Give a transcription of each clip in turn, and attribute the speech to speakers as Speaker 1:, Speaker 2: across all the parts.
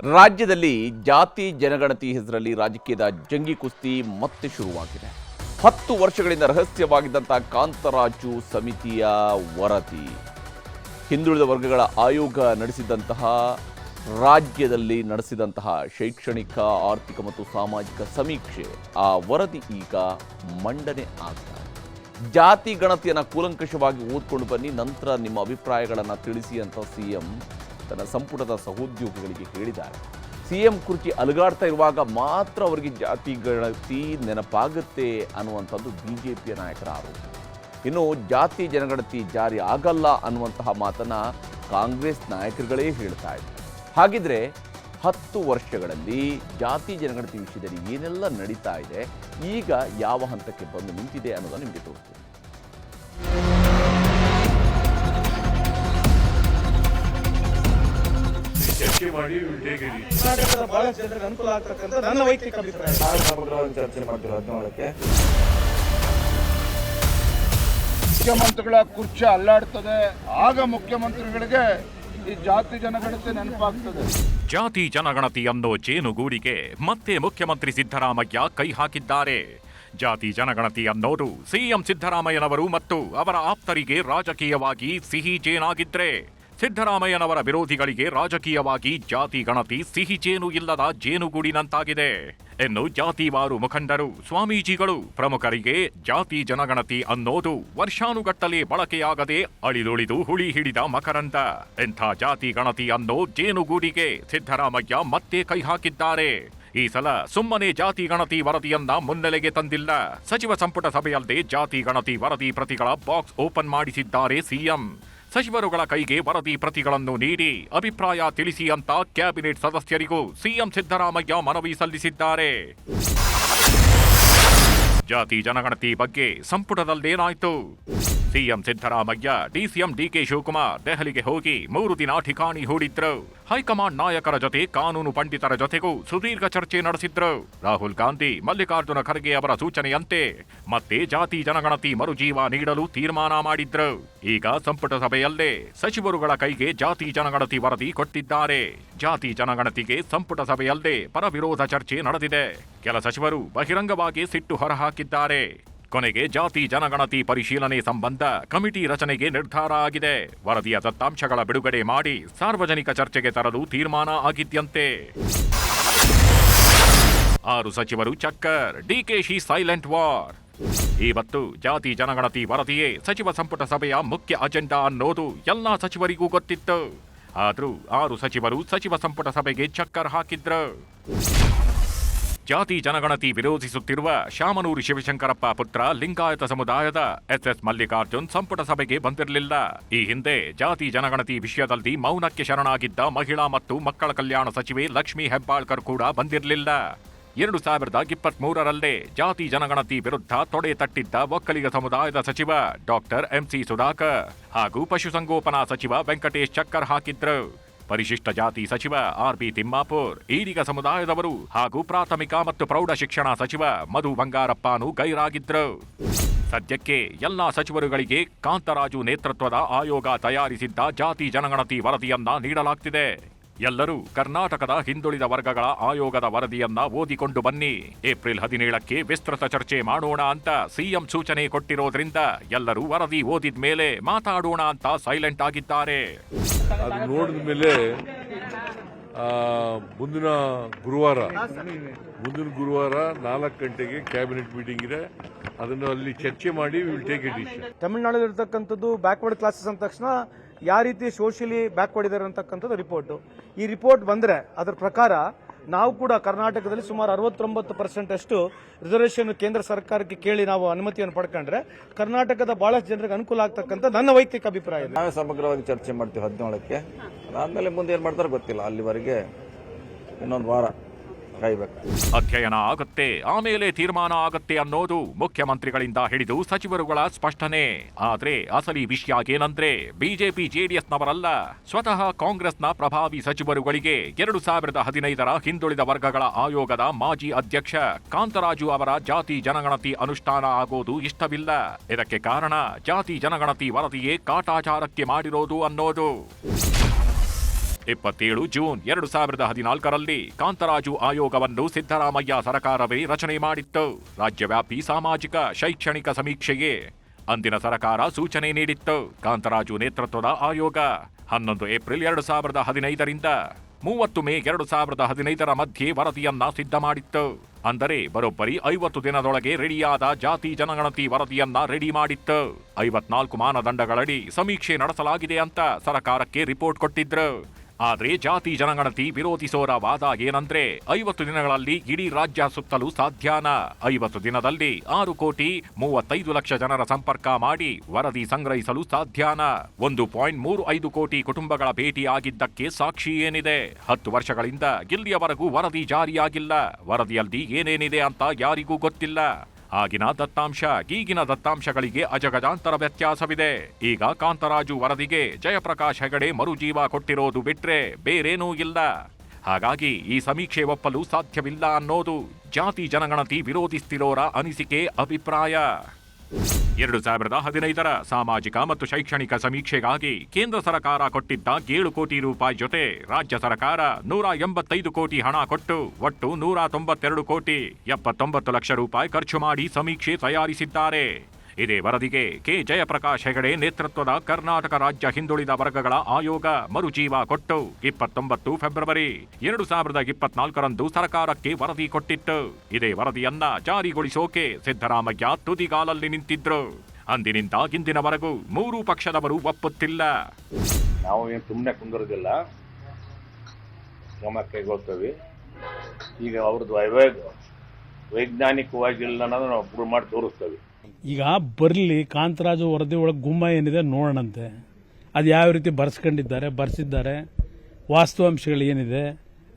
Speaker 1: ರಾಜ್ಯದಲ್ಲಿ ಜಾತಿ ಜನಗಣತಿ ಹೆಸರಲ್ಲಿ ರಾಜಕೀಯದ ಜಂಗಿ ಕುಸ್ತಿ ಮತ್ತೆ ಶುರುವಾಗಿದೆ. ಹತ್ತು ವರ್ಷಗಳಿಂದ ರಹಸ್ಯವಾಗಿದ್ದಂಥ ಕಾಂತರಾಜು ಸಮಿತಿಯ ವರದಿ. ಹಿಂದುಳಿದ ವರ್ಗಗಳ ಆಯೋಗ ನಡೆಸಿದಂತಹ, ರಾಜ್ಯದಲ್ಲಿ ನಡೆಸಿದಂತಹ ಶೈಕ್ಷಣಿಕ, ಆರ್ಥಿಕ ಮತ್ತು ಸಾಮಾಜಿಕ ಸಮೀಕ್ಷೆ, ಆ ವರದಿ ಈಗ ಮಂಡನೆ ಆಗ್ತಾ ಜಾತಿ ಗಣತಿಯನ್ನು ಕೂಲಂಕಷವಾಗಿ ಓದ್ಕೊಂಡು ಬನ್ನಿ, ನಂತರ ನಿಮ್ಮ ಅಭಿಪ್ರಾಯಗಳನ್ನು ತಿಳಿಸಿ ಅಂತ ಸಿಎಂ ತನ್ನ ಸಂಪುಟದ ಸಹೋದ್ಯೋಗಿಗಳಿಗೆ ಹೇಳಿದ್ದಾರೆ. ಸಿಎಂ ಕುರ್ಚಿ ಅಲುಗಾಡ್ತಾ ಇರುವಾಗ ಮಾತ್ರ ಅವರಿಗೆ ಜಾತಿ ಗಣತಿ ನೆನಪಾಗುತ್ತೆ ಅನ್ನುವಂಥದ್ದು ಬಿಜೆಪಿಯ ನಾಯಕರ ಆರೋಪ. ಇನ್ನು ಜಾತಿ ಜನಗಣತಿ ಜಾರಿ ಆಗಲ್ಲ ಅನ್ನುವಂತಹ ಮಾತನ್ನು ಕಾಂಗ್ರೆಸ್ ನಾಯಕರುಗಳೇ ಹೇಳ್ತಾ ಇದ್ದಾರೆ. ಹಾಗಿದ್ರೆ ಹತ್ತು ವರ್ಷಗಳಲ್ಲಿ ಜಾತಿ ಜನಗಣತಿ ವಿಷಯದಲ್ಲಿ ಏನೆಲ್ಲ ನಡೀತಾ ಇದೆ, ಈಗ ಯಾವ ಹಂತಕ್ಕೆ ಬಂದು ನಿಂತಿದೆ ಅನ್ನೋದನ್ನು ನಿಮಗೆ ತೋರಿಸ್ತೀನಿ.
Speaker 2: ಚರ್ಚೆ ಮಾಡಿ ವಿಲ್ ಟೇಕ್ ಇಟ್
Speaker 3: ಕರ್ನಾಟಕದ ಬಹಳಷ್ಟು ಜನರಿಗೆ ಅನುಕೂಲ ಆಗ್ತಕ್ಕಂಥ ನನ್ನ ವೈಯಕ್ತಿಕ ಅಭಿಪ್ರಾಯ.
Speaker 4: ನಾಳೆ ಸಮಗ್ರವಾಗಿ ಚರ್ಚೆ ಮಾಡ್ತೀವಿ ಹದಿನೇಳಕ್ಕೆ?
Speaker 5: ಮುಖ್ಯಮಂತ್ರಿಗಳ ಕುರ್ಚಿ ಅಲ್ಲಾಡ್ತದೆ. ಆಗ ಮುಖ್ಯಮಂತ್ರಿಗಳಿಗೆ ಈ ಜಾತಿ ಜನಗಣತಿ ನೆನಪಾಗ್ತದೆ.
Speaker 6: ಜಾತಿ ಜನಗಣತಿ ಅನ್ನೋ ಜೇನುಗೂಡಿಗೆ ಮತ್ತೆ ಮುಖ್ಯಮಂತ್ರಿ ಸಿದ್ದರಾಮಯ್ಯ ಕೈ ಹಾಕಿದ್ದಾರೆ. ಜಾತಿ ಜನಗಣತಿ ಅನ್ನೋದು ಸಿಎಂ ಸಿದ್ದರಾಮಯ್ಯನವರು ಮತ್ತು ಅವರ ಆಪ್ತರಿಗೆ ರಾಜಕೀಯವಾಗಿ ಸಿಹಿ ಜೇನಾಗಿದ್ರೆ. ಸಿದ್ದರಾಮಯ್ಯನವರ ವಿರೋಧಿಗಳಿಗೆ ರಾಜಕೀಯವಾಗಿ ಜಾತಿ ಗಣತಿ ಸಿಹಿ ಜೇನು ಇಲ್ಲದ ಜೇನುಗೂಡಿನಂತಾಗಿದೆ ಎನ್ನು ಜಾತಿವಾರು ಮುಖಂಡರು, ಸ್ವಾಮೀಜಿಗಳು, ಪ್ರಮುಖರಿಗೆ ಜಾತಿ ಜನಗಣತಿ ಅನ್ನೋದು ವರ್ಷಾನುಗಟ್ಟಲೆ ಬಳಕೆಯಾಗದೆ ಅಳಿದುಳಿದು ಹುಳಿ ಹಿಡಿದ ಮಕರಂದ. ಎಂಥ ಜಾತಿ ಗಣತಿ ಅನ್ನೋ ಜೇನುಗೂಡಿಗೆ ಸಿದ್ದರಾಮಯ್ಯ ಮತ್ತೆ ಕೈ ಹಾಕಿದ್ದಾರೆ. ಈ ಸಲ ಸುಮ್ಮನೆ ಜಾತಿ ಗಣತಿ ವರದಿಯನ್ನ ಮುನ್ನೆಲೆಗೆ ತಂದಿಲ್ಲ. ಸಚಿವ ಸಂಪುಟ ಸಭೆಯಲ್ಲದೆ ಜಾತಿ ಗಣತಿ ವರದಿ ಪ್ರತಿಗಳ ಬಾಕ್ಸ್ ಓಪನ್ ಮಾಡಿಸಿದ್ದಾರೆ ಸಿಎಂ. ಸಚಿವರುಗಳ ಕೈಗೆ ವರದಿ ಪ್ರತಿಗಳನ್ನು ನೀಡಿ ಅಭಿಪ್ರಾಯ ತಿಳಿಸಿ ಅಂತ ಕ್ಯಾಬಿನೆಟ್ ಸದಸ್ಯರಿಗೂ ಸಿಎಂ ಸಿದ್ದರಾಮಯ್ಯ ಮನವಿ ಸಲ್ಲಿಸಿದ್ದಾರೆ. ಜಾತಿ ಜನಗಣತಿ ಬಗ್ಗೆ ಸಂಪುಟದಲ್ಲೇನಾಯ್ತು? ಸಿಎಂ ಸಿದ್ದರಾಮಯ್ಯ, ಡಿಸಿಎಂ ಡಿಕೆ ಶಿವಕುಮಾರ್ ದೆಹಲಿಗೆ ಹೋಗಿ ಮೂರು ದಿನ ಠಿಕಾಣಿ ಹೂಡಿದ್ರು. ಹೈಕಮಾಂಡ್ ನಾಯಕರ ಜೊತೆ ಕಾನೂನು ಪಂಡಿತರ ಜೊತೆಗೂ ಸುದೀರ್ಘ ಚರ್ಚೆ ನಡೆಸಿದ್ರು. ರಾಹುಲ್ ಗಾಂಧಿ, ಮಲ್ಲಿಕಾರ್ಜುನ ಖರ್ಗೆ ಅವರ ಸೂಚನೆಯಂತೆ ಮತ್ತೆ ಜಾತಿ ಜನಗಣತಿ ಮರುಜೀವ ನೀಡಲು ತೀರ್ಮಾನ ಮಾಡಿದ್ರು. ಈಗ ಸಂಪುಟ ಸಭೆಯಲ್ಲೇ ಸಚಿವರುಗಳ ಕೈಗೆ ಜಾತಿ ಜನಗಣತಿ ವರದಿ ಕೊಟ್ಟಿದ್ದಾರೆ. ಜಾತಿ ಜನಗಣತಿಗೆ ಸಂಪುಟ ಸಭೆಯಲ್ಲೇ ಪರವಿರೋಧ ಚರ್ಚೆ ನಡೆದಿದೆ. ಕೆಲ ಸಚಿವರು ಬಹಿರಂಗವಾಗಿ ಸಿಟ್ಟು ಹೊರಹಾಕಿದ್ದಾರೆ ಕೊನೆಗೆ ಜಾತಿ ಜನಗಣತಿ ಪರಿಶೀಲನೆ ಸಂಬಂಧ ಕಮಿಟಿ ರಚನೆಗೆ ನಿರ್ಧಾರ ಆಗಿದೆ. ವರದಿಯ ದತ್ತಾಂಶಗಳ ಬಿಡುಗಡೆ ಮಾಡಿ ಸಾರ್ವಜನಿಕ ಚರ್ಚೆಗೆ ತರಲು ತೀರ್ಮಾನ ಆಗಿದ್ಯಂತೆ. ಆರು ಸಚಿವರು ಚಕ್ಕರ್, ಡಿಕೆಶಿ ಸೈಲೆಂಟ್ ವಾರ್. ಇವತ್ತು ಜಾತಿ ಜನಗಣತಿ ವರದಿಯೇ ಸಚಿವ ಸಂಪುಟ ಸಭೆಯ ಮುಖ್ಯ ಅಜೆಂಡಾ ಅನ್ನೋದು ಎಲ್ಲಾ ಸಚಿವರಿಗೂ ಗೊತ್ತಿತ್ತು. ಆದರೂ ಆರು ಸಚಿವರು ಸಚಿವ ಸಂಪುಟ ಸಭೆಗೆ ಚಕ್ಕರ್ ಹಾಕಿದ್ರು. ಜಾತಿ ಜನಗಣತಿ ವಿರೋಧಿಸುತ್ತಿರುವ ಶಾಮನೂರು ಶಿವಶಂಕರಪ್ಪ ಪುತ್ರ ಲಿಂಗಾಯತ ಸಮುದಾಯದ ಎಸ್ಎಸ್ ಮಲ್ಲಿಕಾರ್ಜುನ್ ಸಂಪುಟ ಸಭೆಗೆ ಬಂದಿರಲಿಲ್ಲ. ಈ ಹಿಂದೆ ಜಾತಿ ಜನಗಣತಿ ವಿಷಯದಲ್ಲಿ ಮೌನಕ್ಕೆ ಶರಣಾಗಿದ್ದ ಮಹಿಳಾ ಮತ್ತು ಮಕ್ಕಳ ಕಲ್ಯಾಣ ಸಚಿವೆ ಲಕ್ಷ್ಮಿ ಹೆಬ್ಬಾಳ್ಕರ್ ಕೂಡ ಬಂದಿರಲಿಲ್ಲ. ಎರಡು ಸಾವಿರದ ಇಪ್ಪತ್ತ್ ಮೂರರಲ್ಲೇ ಜಾತಿ ಜನಗಣತಿ ವಿರುದ್ಧ ತೊಡೆ ತಟ್ಟಿದ್ದ ಒಕ್ಕಲಿಗ ಸಮುದಾಯದ ಸಚಿವ ಡಾಕ್ಟರ್ ಎಂಸಿ ಸುಧಾಕರ್ ಹಾಗೂ ಪಶುಸಂಗೋಪನಾ ಸಚಿವ ವೆಂಕಟೇಶ್ ಚಕ್ಕರ್ ಹಾಕಿದ್ರು. ಪರಿಶಿಷ್ಟ ಜಾತಿ ಸಚಿವ ಆರ್ ಬಿ ತಿಮ್ಮಾಪುರ್ ಈಡಿಗ ಸಮುದಾಯದವರು ಹಾಗೂ ಪ್ರಾಥಮಿಕ ಮತ್ತು ಪ್ರೌಢ ಶಿಕ್ಷಣ ಸಚಿವ ಮಧು ಬಂಗಾರಪ್ಪನು ಗೈರಾಗಿದ್ರು. ಸದ್ಯಕ್ಕೆ ಎಲ್ಲಾ ಸಚಿವರುಗಳಿಗೆ ಕಾಂತರಾಜು ನೇತೃತ್ವದ ಆಯೋಗ ತಯಾರಿಸಿದ್ದ ಜಾತಿ ಜನಗಣತಿ ವರದಿಯನ್ನ ನೀಡಲಾಗ್ತಿದೆ. ಎಲ್ಲರೂ ಕರ್ನಾಟಕದ ಹಿಂದುಳಿದ ವರ್ಗಗಳ ಆಯೋಗದ ವರದಿಯನ್ನ ಓದಿಕೊಂಡು ಬನ್ನಿ. ಏಪ್ರಿಲ್ ಹದಿನೇಳಕ್ಕೆ ವಿಸ್ತೃತ ಚರ್ಚೆ ಮಾಡೋಣ ಅಂತ ಸಿಎಂ ಸೂಚನೆ ಕೊಟ್ಟಿರೋದ್ರಿಂದ ಎಲ್ಲರೂ ವರದಿ ಓದಿದ ಮೇಲೆ ಮಾತಾಡೋಣ ಅಂತ ಸೈಲೆಂಟ್ ಆಗಿದ್ದಾರೆ.
Speaker 2: ಅದು ನೋಡಿದ ಮೇಲೆ ಮುಂದಿನ ಗುರುವಾರ ಮುಂದಿನ ಗುರುವಾರ ನಾಲ್ಕು ಗಂಟೆಗೆ ಕ್ಯಾಬಿನೆಟ್ ಮೀಟಿಂಗ್ ಇದೆ. ಅದನ್ನು ಅಲ್ಲಿ ಚರ್ಚೆ ಮಾಡಿ ವಿಲ್ ಟೇಕ್ ಎ ಡಿಸಿಷನ್
Speaker 3: ತಮಿಳುನಾಡಲ್ಲಿ ಇರ್ತಕ್ಕಂಥದ್ದು ಬ್ಯಾಕ್ವರ್ಡ್ ಕ್ಲಾಸಸ್ ಅಂದ ತಕ್ಷಣ ಯಾವ ರೀತಿ ಸೋಷಿಯಲಿ ಬ್ಯಾಕ್ವರ್ಡ್ ಇದ್ದಾರೆ ಅಂತಕ್ಕಂಥದ್ದು ರಿಪೋರ್ಟ್ ಈ ರಿಪೋರ್ಟ್ ಬಂದ್ರೆ ಅದರ ಪ್ರಕಾರ ನಾವು ಕೂಡ ಕರ್ನಾಟಕದಲ್ಲಿ ಸುಮಾರು ಅರವತ್ತೊಂಬತ್ತು ಪರ್ಸೆಂಟ್ ಅಷ್ಟು ರಿಸರ್ವೇಷನ್ ಕೇಂದ್ರ ಸರ್ಕಾರಕ್ಕೆ ಕೇಳಿ ನಾವು ಅನುಮತಿಯನ್ನು ಪಡ್ಕೊಂಡ್ರೆ ಕರ್ನಾಟಕದ ಬಹಳಷ್ಟು ಜನರಿಗೆ ಅನುಕೂಲ ಆಗ್ತಕ್ಕಂಥ ನನ್ನ ವೈಯಕ್ತಿಕ ಅಭಿಪ್ರಾಯ
Speaker 4: ನಾವೇ ಸಮಗ್ರವಾಗಿ ಚರ್ಚೆ ಮಾಡ್ತೀವಿ ಹದಿನೇಳಕ್ಕೆ. ಅದಾದ್ಮೇಲೆ ಮುಂದೆ ಏನ್ ಮಾಡ್ತಾರೋ ಗೊತ್ತಿಲ್ಲ. ಅಲ್ಲಿವರೆಗೆ ಇನ್ನೊಂದು ವಾರ.
Speaker 6: ಅಧ್ಯಯನ ಆಗತ್ತೆ, ಆಮೇಲೆ ತೀರ್ಮಾನ ಆಗತ್ತೆ ಅನ್ನೋದು ಮುಖ್ಯಮಂತ್ರಿಗಳಿಂದ ಹಿಡಿದು ಸಚಿವರುಗಳ ಸ್ಪಷ್ಟನೆ. ಆದ್ರೆ ಅಸಲಿ ವಿಷಯ ಏನಂದ್ರೆ, ಬಿಜೆಪಿ ಜೆಡಿಎಸ್ನವರಲ್ಲ, ಸ್ವತಃ ಕಾಂಗ್ರೆಸ್ನ ಪ್ರಭಾವಿ ಸಚಿವರುಗಳಿಗೆ ಎರಡು ಸಾವಿರದ ಹದಿನೈದರ ಹಿಂದುಳಿದ ವರ್ಗಗಳ ಆಯೋಗದ ಮಾಜಿ ಅಧ್ಯಕ್ಷ ಕಾಂತರಾಜು ಅವರ ಜಾತಿ ಜನಗಣತಿ ಅನುಷ್ಠಾನ ಆಗೋದು ಇಷ್ಟವಿಲ್ಲ. ಇದಕ್ಕೆ ಕಾರಣ ಜಾತಿ ಜನಗಣತಿ ವರದಿಯೇ ಕಾಟಾಚಾರಕ್ಕೆ ಮಾಡಿರೋದು ಅನ್ನೋದು. ಇಪ್ಪತ್ತೇಳು ಜೂನ್ ಎರಡು ಸಾವಿರದ ಹದಿನಾಲ್ಕರಲ್ಲಿ ಕಾಂತರಾಜು ಆಯೋಗವನ್ನು ಸಿದ್ದರಾಮಯ್ಯ ಸರಕಾರವೇ ರಚನೆ ಮಾಡಿತ್ತು. ರಾಜ್ಯವ್ಯಾಪಿ ಸಾಮಾಜಿಕ, ಶೈಕ್ಷಣಿಕ ಸಮೀಕ್ಷೆಗೆ ಅಂದಿನ ಸರಕಾರ ಸೂಚನೆ ನೀಡಿತ್ತು. ಕಾಂತರಾಜು ನೇತೃತ್ವದ ಆಯೋಗ ಹನ್ನೊಂದು ಏಪ್ರಿಲ್ ಎರಡು ಸಾವಿರದ ಹದಿನೈದರಿಂದ ಮೂವತ್ತು ಮೇ ಎರಡು ಸಾವಿರದ ಹದಿನೈದರ ಮಧ್ಯೆ ವರದಿಯನ್ನ ಸಿದ್ಧ ಮಾಡಿತ್ತು. ಅಂದರೆ ಬರೋಬ್ಬರಿ ಐವತ್ತು ದಿನದೊಳಗೆ ರೆಡಿಯಾದ ಜಾತಿ ಜನಗಣತಿ ವರದಿಯನ್ನ ರೆಡಿ ಮಾಡಿತ್ತು. ಐವತ್ನಾಲ್ಕು ಮಾನದಂಡಗಳಡಿ ಸಮೀಕ್ಷೆ ನಡೆಸಲಾಗಿದೆ ಅಂತ ಸರಕಾರಕ್ಕೆ ರಿಪೋರ್ಟ್ ಕೊಟ್ಟಿದ್ರು. ಆದ್ರೆ ಜಾತಿ ಜನಗಣತಿ ವಿರೋಧಿಸೋರ ವಾದ ಏನಂದ್ರೆ ಐವತ್ತು ದಿನಗಳಲ್ಲಿ ಇಡೀ ರಾಜ್ಯ ಸುತ್ತಲೂ ಸಾಧ್ಯನಾ. ಐವತ್ತು ದಿನದಲ್ಲಿ ಆರು ಕೋಟಿ ಮೂವತ್ತೈದು ಲಕ್ಷ ಜನರ ಸಂಪರ್ಕ ಮಾಡಿ ವರದಿ ಸಂಗ್ರಹಿಸಲು ಸಾಧ್ಯನ. ಒಂದು ಪಾಯಿಂಟ್ ಮೂರು ಐದು ಕೋಟಿ ಕುಟುಂಬಗಳ ಭೇಟಿ ಆಗಿದ್ದಕ್ಕೆ ಸಾಕ್ಷಿ ಏನಿದೆ? ಹತ್ತು ವರ್ಷಗಳಿಂದ ಇಲ್ಲಿಯವರೆಗೂ ವರದಿ ಜಾರಿಯಾಗಿಲ್ಲ. ವರದಿಯಲ್ಲಿ ಏನೇನಿದೆ ಅಂತ ಯಾರಿಗೂ ಗೊತ್ತಿಲ್ಲ. ಆಗಿನ ದತ್ತಾಂಶ, ಈಗಿನ ದತ್ತಾಂಶಗಳಿಗೆ ಅಜಗಜಾಂತರ ವ್ಯತ್ಯಾಸವಿದೆ. ಈಗ ಕಾಂತರಾಜು ವರದಿಗೆ ಜಯಪ್ರಕಾಶ್ ಹೆಗಡೆ ಮರುಜೀವ ಕೊಟ್ಟಿರೋದು ಬಿಟ್ರೆ ಬೇರೇನೂ ಇಲ್ಲ. ಹಾಗಾಗಿ ಈ ಸಮೀಕ್ಷೆ ಒಪ್ಪಲು ಸಾಧ್ಯವಿಲ್ಲ ಅನ್ನೋದು ಜಾತಿ ಜನಗಣತಿ ವಿರೋಧಿಸ್ತಿರೋರ ಅನಿಸಿಕೆ ಅಭಿಪ್ರಾಯ. ಎರಡು ಸಾವಿರದ ಹದಿನೈದರ ಸಾಮಾಜಿಕ ಮತ್ತು ಶೈಕ್ಷಣಿಕ ಸಮೀಕ್ಷೆಗಾಗಿ ಕೇಂದ್ರ ಸರ್ಕಾರ ಕೊಟ್ಟಿದ್ದ ಏಳು ಕೋಟಿ ರೂಪಾಯಿ ಜೊತೆ ರಾಜ್ಯ ಸರ್ಕಾರ ನೂರ ಎಂಬತ್ತೈದು ಕೋಟಿ ಹಣ ಕೊಟ್ಟು ಒಟ್ಟು ನೂರ ತೊಂಬತ್ತೆರಡು ಕೋಟಿ ಎಪ್ಪತ್ತೊಂಬತ್ತು ಲಕ್ಷ ರೂಪಾಯಿ ಖರ್ಚು ಮಾಡಿ ಸಮೀಕ್ಷೆ ತಯಾರಿಸಿದ್ದಾರೆ. ಇದೇ ವರದಿಗೆ ಕೆ. ಜಯಪ್ರಕಾಶ್ ಹೆಗಡೆ ನೇತೃತ್ವದ ಕರ್ನಾಟಕ ರಾಜ್ಯ ಹಿಂದುಳಿದ ವರ್ಗಗಳ ಆಯೋಗ ಮರುಜೀವ ಕೊಟ್ಟು ಇಪ್ಪತ್ತೊಂಬತ್ತು ಫೆಬ್ರವರಿ ಎರಡು ಸಾವಿರದ ಇಪ್ಪತ್ನಾಲ್ಕರಂದು ಸರ್ಕಾರಕ್ಕೆ ವರದಿ ಕೊಟ್ಟಿತ್ತು. ಇದೇ ವರದಿಯನ್ನ ಜಾರಿಗೊಳಿಸೋಕೆ ಸಿದ್ದರಾಮಯ್ಯ ತುದಿಗಾಲಲ್ಲಿ ನಿಂತಿದ್ರು. ಅಂದಿನಿಂದ ಇಂದಿನವರೆಗೂ ಮೂರು ಪಕ್ಷದವರು ಒಪ್ಪುತ್ತಿಲ್ಲ.
Speaker 7: ನಾವು ಏನು ಸುಮ್ಮನೆ ಕುಂದಿರೋದಿಲ್ಲ. ಕ್ರಮ ಕೈಗೊಳ್ತೇವೆ. ಈಗ ಅವ್ರದ್ದು ವೈಜ್ಞಾನಿಕವಾಗಿಲ್ಲ ಅನ್ನೋದು ನಾವು ಪ್ರೂವ್ ಮಾಡಿ ತೋರಿಸ್ತೇವೆ.
Speaker 8: ಈಗ ಬರಲಿ ಕಾಂತರಾಜು ವರದಿ ಒಳಗೆ ಗುಮ್ಮ ಏನಿದೆ ನೋಡೋಣಂತೆ. ಅದು ಯಾವ ರೀತಿ ಬರ್ಸ್ಕೊಂಡಿದ್ದಾರೆ, ಬರ್ಸಿದ್ದಾರೆ, ವಾಸ್ತವಾಂಶಗಳು ಏನಿದೆ,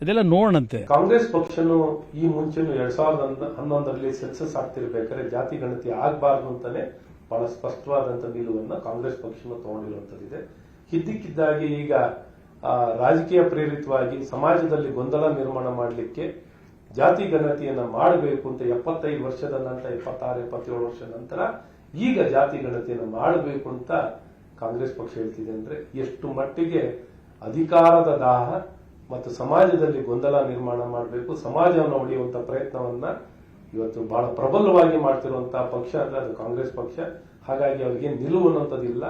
Speaker 8: ಅದೆಲ್ಲ ನೋಡೋಣಂತೆ.
Speaker 9: ಕಾಂಗ್ರೆಸ್ ಪಕ್ಷನು ಈ ಮುಂಚೆನೂ ಎರಡ್ ಸಾವಿರದ ಹನ್ನೊ- ಹನ್ನೊಂದರಲ್ಲಿ ಸೆನ್ಸಸ್ ಆಗ್ತಿರ್ಬೇಕಾದ್ರೆ ಜಾತಿ ಗಣತಿ ಆಗಬಾರ್ದು ಅಂತಲೇ ಬಹಳ ಸ್ಪಷ್ಟವಾದಂತ ನಿಲುವನ್ನು ಕಾಂಗ್ರೆಸ್ ಪಕ್ಷನು ತಗೊಂಡಿರುವಂತದ್ದಿದೆ ಇದ್ದಕ್ಕಿದ್ದಾಗಿ ಈಗ ರಾಜಕೀಯ ಪ್ರೇರಿತವಾಗಿ ಸಮಾಜದಲ್ಲಿ ಗೊಂದಲ ನಿರ್ಮಾಣ ಮಾಡಲಿಕ್ಕೆ ಜಾತಿ ಗಣತಿಯನ್ನ ಮಾಡಬೇಕು ಅಂತ ಎಪ್ಪತ್ತೈದು ವರ್ಷದ ನಂತರ, ಎಪ್ಪತ್ತಾರು, ಎಪ್ಪತ್ತೇಳು ವರ್ಷದ ನಂತರ ಈಗ ಜಾತಿ ಗಣತಿಯನ್ನು ಮಾಡಬೇಕು ಅಂತ ಕಾಂಗ್ರೆಸ್ ಪಕ್ಷ ಹೇಳ್ತಿದೆ ಅಂದ್ರೆ ಎಷ್ಟು ಮಟ್ಟಿಗೆ ಅಧಿಕಾರದ ದಾಹ ಮತ್ತು ಸಮಾಜದಲ್ಲಿ ಗೊಂದಲ ನಿರ್ಮಾಣ ಮಾಡಬೇಕು, ಸಮಾಜವನ್ನು ಒಡೆಯುವಂತ ಪ್ರಯತ್ನವನ್ನ ಇವತ್ತು ಬಹಳ ಪ್ರಬಲವಾಗಿ ಮಾಡ್ತಿರುವಂತಹ ಪಕ್ಷ ಅಂದ್ರೆ ಅದು ಕಾಂಗ್ರೆಸ್ ಪಕ್ಷ. ಹಾಗಾಗಿ ಅವರಿಗೆ ನಿಲುವು ಅನ್ನೋಂಥದ್ದಿಲ್ಲ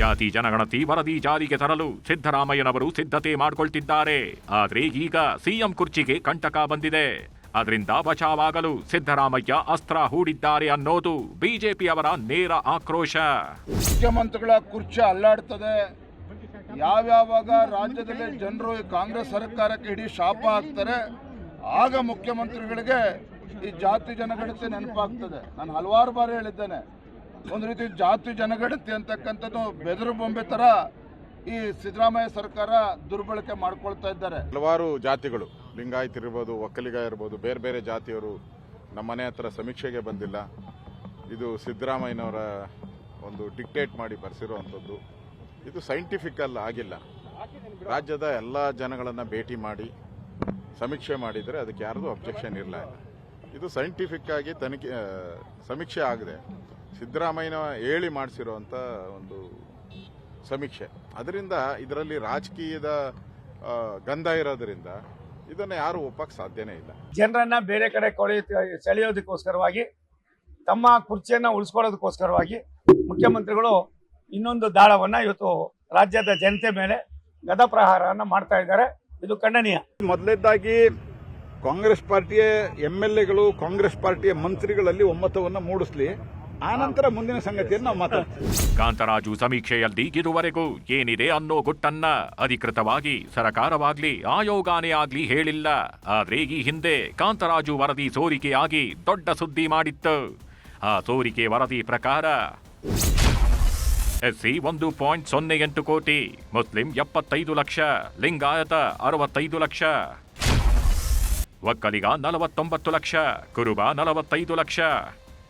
Speaker 6: ಜಾತಿ ಜನಗಣತಿ ವರದಿ ಜಾರಿಗೆ ತರಲು ಸಿದ್ದರಾಮಯ್ಯನವರು ಸಿದ್ಧತೆ ಮಾಡ್ಕೊಳ್ತಿದ್ದಾರೆ. ಆದ್ರೆ ಈಗ ಸಿಎಂ ಕುರ್ಚಿಗೆ ಕಂಟಕ ಬಂದಿದೆ. ಅದರಿಂದ ಬಚಾವಾಗಲು ಸಿದ್ದರಾಮಯ್ಯ ಅಸ್ತ್ರ ಹೂಡಿದ್ದಾರೆ ಅನ್ನೋದು ಬಿಜೆಪಿಯವರ ನೇರ ಆಕ್ರೋಶ.
Speaker 5: ಮುಖ್ಯಮಂತ್ರಿಗಳ ಕುರ್ಚಿ ಅಲ್ಲಾಡ್ತದೆ. ಯಾವ್ಯಾವಾಗ ರಾಜ್ಯದಲ್ಲಿ ಜನರು ಕಾಂಗ್ರೆಸ್ ಸರ್ಕಾರಕ್ಕೆ ಇಡೀ ಶಾಪ ಹಾಕ್ತಾರೆ ಆಗ ಮುಖ್ಯಮಂತ್ರಿಗಳಿಗೆ ಈ ಜಾತಿ ಜನಗಣತಿ ನೆನಪಾಗ್ತದೆ. ನಾನು ಹಲವಾರು ಬಾರಿ ಹೇಳಿದ್ದೇನೆ. ಒಂದು ರೀತಿ ಜಾತಿ ಜನಗಣತಿ ಅಂತಕ್ಕಂಥದ್ದು ಬೆದರು ಬೊಂಬೆ ತರ ಈ ಸಿದ್ದರಾಮಯ್ಯ ಸರ್ಕಾರ ದುರ್ಬಳಕೆ ಮಾಡ್ಕೊಳ್ತಾ ಇದ್ದಾರೆ.
Speaker 10: ಹಲವಾರು ಜಾತಿಗಳು, ಲಿಂಗಾಯತ್ ಇರ್ಬೋದು, ಒಕ್ಕಲಿಗ ಇರ್ಬೋದು, ಬೇರೆ ಬೇರೆ ಜಾತಿಯವರು ನಮ್ಮ ಮನೆ ಹತ್ರ ಸಮೀಕ್ಷೆಗೆ ಬಂದಿಲ್ಲ. ಇದು ಸಿದ್ದರಾಮಯ್ಯನವರ ಒಂದು ಡಿಕ್ಟೇಟ್ ಮಾಡಿ ಬರೆಸಿರುವಂಥದ್ದು. ಇದು ಸೈಂಟಿಫಿಕಲ್ ಆಗಿಲ್ಲ. ರಾಜ್ಯದ ಎಲ್ಲ ಜನಗಳನ್ನು ಭೇಟಿ ಮಾಡಿ ಸಮೀಕ್ಷೆ ಮಾಡಿದರೆ ಅದಕ್ಕೆ ಯಾರ್ದು ಅಬ್ಜೆಕ್ಷನ್ ಇರಲ್ಲ ಇದು ಸೈಂಟಿಫಿಕ್ ಆಗಿ ತನಿಖೆ ಸಮೀಕ್ಷೆ ಆಗಿದೆ. ಸಿದ್ದರಾಮಯ್ಯನ ಹೇಳಿ ಮಾಡಿಸಿರುವಂಥ ಒಂದು ಸಮೀಕ್ಷೆ. ಅದರಿಂದ ಇದರಲ್ಲಿ ರಾಜಕೀಯದ ಗಂಧ ಇರೋದ್ರಿಂದ ಇದನ್ನು ಯಾರು ಒಪ್ಪಕ್ಕೆ ಸಾಧ್ಯನೇ ಇಲ್ಲ.
Speaker 11: ಜನರನ್ನ ಬೇರೆ ಕಡೆ ಕೊಳೆಯ ಸೆಳೆಯೋದಕ್ಕೋಸ್ಕರವಾಗಿ ತಮ್ಮ ಕುರ್ಚಿಯನ್ನ ಉಳಿಸ್ಕೊಳ್ಳೋದಕ್ಕೋಸ್ಕರವಾಗಿ ಮುಖ್ಯಮಂತ್ರಿಗಳು ಇನ್ನೊಂದು ದಾಳವನ್ನ ಇವತ್ತು ರಾಜ್ಯದ ಜನತೆ ಮೇಲೆ ಗದ ಪ್ರಹಾರವನ್ನು ಮಾಡ್ತಾ ಇದ್ದಾರೆ. ಇದು ಖಂಡನೀಯ.
Speaker 12: ಮೊದಲನೇದಾಗಿ ಕಾಂಗ್ರೆಸ್ ಪಾರ್ಟಿಯ ಎಂ ಎಲ್ ಎಗಳು, ಕಾಂಗ್ರೆಸ್ ಪಾರ್ಟಿಯ ಮಂತ್ರಿಗಳಲ್ಲಿ ಒಮ್ಮತವನ್ನು ಮೂಡಿಸ್ಲಿ. ಆನಂತರ ಮುಂದಿನ ಸಂಗತಿಯನ್ನು ನಾವು ಮಾತಾಡ್ತೀವಿ.
Speaker 6: ಕಾಂತರಾಜು ಸಮೀಕ್ಷೆಯಲ್ಲಿ ಇದುವರೆಗೂ ಏನಿದೆ ಅನ್ನೋ ಗುಟ್ಟನ್ನ ಅಧಿಕೃತವಾಗಿ ಸರಕಾರವಾಗ್ಲಿ, ಆಯೋಗಾನೇ ಆಗ್ಲಿ ಹೇಳಿಲ್ಲ. ಆದ್ರೆ ಈ ಹಿಂದೆ ಕಾಂತರಾಜು ವರದಿ ಸೋರಿಕೆಯಾಗಿ ದೊಡ್ಡ ಸುದ್ದಿ ಮಾಡಿತ್ತು. ಆ ಸೋರಿಕೆ ವರದಿ ಪ್ರಕಾರ ಎಸ್ಸಿ ಒಂದು ಪಾಯಿಂಟ್ ಸೊನ್ನೆ ಎಂಟು ಕೋಟಿ, ಮುಸ್ಲಿಂ ಎಪ್ಪತ್ತೈದು ಲಕ್ಷ, ಲಿಂಗಾಯತ ಅರವತ್ತೈದು ಲಕ್ಷ. ಒಕ್ಕಲಿಗ ನಲವತ್ತೊಂಬತ್ತು ಲಕ್ಷ, ಕುರುಬ ನಲವತ್ತೈದು ಲಕ್ಷ,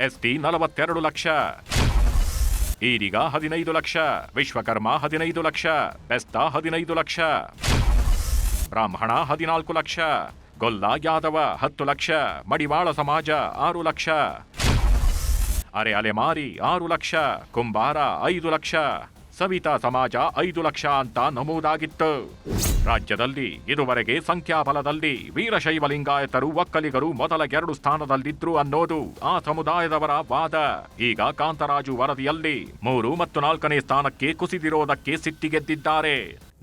Speaker 6: ಎಸ್ಟಿ ನಲವತ್ತೆರಡು ಲಕ್ಷ, ಈರಿಗ ಹದಿನೈದು ಲಕ್ಷ, ವಿಶ್ವಕರ್ಮ ಹದಿನೈದು ಲಕ್ಷ, ಬೆಸ್ತ ಹದಿನೈದು ಲಕ್ಷ, ಬ್ರಾಹ್ಮಣ ಹದಿನಾಲ್ಕು ಲಕ್ಷ, ಗೊಲ್ಲ ಯಾದವ ಹತ್ತು ಲಕ್ಷ, ಮಡಿವಾಳ ಸಮಾಜ ಆರು ಲಕ್ಷ, ಅರೆ ಅಲೆಮಾರಿ ಆರು ಲಕ್ಷ, ಕುಂಬಾರ ಐದು ಲಕ್ಷ ಸವಿತಾ ಸಮಾಜ ಐದು ಲಕ್ಷ ಅಂತ ನಮೂದಾಗಿತ್ತು. ರಾಜ್ಯದಲ್ಲಿ ಇದುವರೆಗೆ ಸಂಖ್ಯಾಬಲದಲ್ಲಿ ವೀರಶೈವ ಲಿಂಗಾಯತರು ಒಕ್ಕಲಿಗರು ಮೊದಲ ಎರಡು ಸ್ಥಾನದಲ್ಲಿದ್ರು ಅನ್ನೋದು ಆ ಸಮುದಾಯದವರ ವಾದ. ಈಗ ಕಾಂತರಾಜು ವರದಿಯಲ್ಲಿ ಮೂರು ಮತ್ತು ನಾಲ್ಕನೇ ಸ್ಥಾನಕ್ಕೆ ಕುಸಿದಿರೋದಕ್ಕೆ ಸಿಟ್ಟಿಗೆದ್ದಿದ್ದಾರೆ.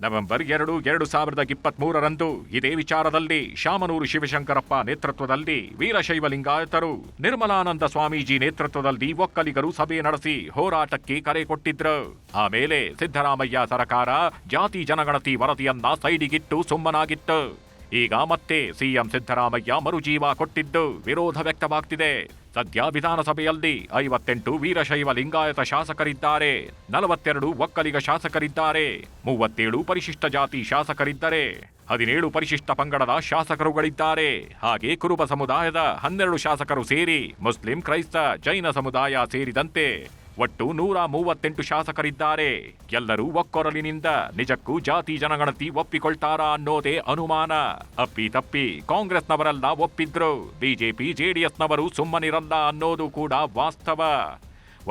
Speaker 6: ನವೆಂಬರ್ ಎರಡು ಎರಡು ಸಾವಿರದ ಇಪ್ಪತ್ಮೂರರಂದು ಇದೇ ವಿಚಾರದಲ್ಲಿ ಶಾಮನೂರು ಶಿವಶಂಕರಪ್ಪ ನೇತೃತ್ವದಲ್ಲಿ ವೀರಶೈವ ಲಿಂಗಾಯತರು ನಿರ್ಮಲಾನಂದ ಸ್ವಾಮೀಜಿ ನೇತೃತ್ವದಲ್ಲಿ ಒಕ್ಕಲಿಗರು ಸಭೆ ನಡೆಸಿ ಹೋರಾಟಕ್ಕೆ ಕರೆ ಕೊಟ್ಟಿದ್ರು. ಆಮೇಲೆ ಸಿದ್ದರಾಮಯ್ಯ ಸರ್ಕಾರ ಜಾತಿ ಜನಗಣತಿ ವರದಿಯನ್ನ ಸೈಡಿಗಿಟ್ಟು ಸುಮ್ಮನಾಗಿತ್ತು. ಈಗ ಮತ್ತೆ ಸಿಎಂ ಸಿದ್ದರಾಮಯ್ಯ ಮರುಜೀವ ಕೊಟ್ಟಿದ್ದು ವಿರೋಧ ವ್ಯಕ್ತವಾಗ್ತಿದೆ. ಸದ್ಯ ವಿಧಾನಸಭೆಯಲ್ಲಿ ಐವತ್ತೆಂಟು ವೀರಶೈವ ಲಿಂಗಾಯತ ಶಾಸಕರಿದ್ದಾರೆ, ನಲವತ್ತೆರಡು ಒಕ್ಕಲಿಗ ಶಾಸಕರಿದ್ದಾರೆ, ಮೂವತ್ತೇಳು ಪರಿಶಿಷ್ಟ ಜಾತಿ ಶಾಸಕರಿದ್ದರೆ, ಹದಿನೇಳು ಪರಿಶಿಷ್ಟ ಪಂಗಡದ ಶಾಸಕರುಗಳಿದ್ದಾರೆ. ಹಾಗೆ ಕುರುಬ ಸಮುದಾಯದ ಹನ್ನೆರಡು ಶಾಸಕರು ಸೇರಿ ಮುಸ್ಲಿಂ, ಕ್ರೈಸ್ತ, ಜೈನ ಸಮುದಾಯ ಸೇರಿದಂತೆ ಒಟ್ಟು ನೂರ ಮೂವತ್ತೆಂಟು ಶಾಸಕರಿದ್ದಾರೆ. ಎಲ್ಲರೂ ಒಕ್ಕೊರಲಿನಿಂದ ನಿಜಕ್ಕೂ ಜಾತಿ ಜನಗಣತಿ ಒಪ್ಪಿಕೊಳ್ತಾರಾ ಅನ್ನೋದೇ ಅನುಮಾನ. ಅಪ್ಪಿ ತಪ್ಪಿ, ಕಾಂಗ್ರೆಸ್ನವರೆಲ್ಲ ಒಪ್ಪಿದ್ರು, ಬಿಜೆಪಿ, ಜೆಡಿಎಸ್ನವರು ಸುಮ್ಮನಿರಲ್ಲ ಅನ್ನೋದು ಕೂಡ ವಾಸ್ತವ.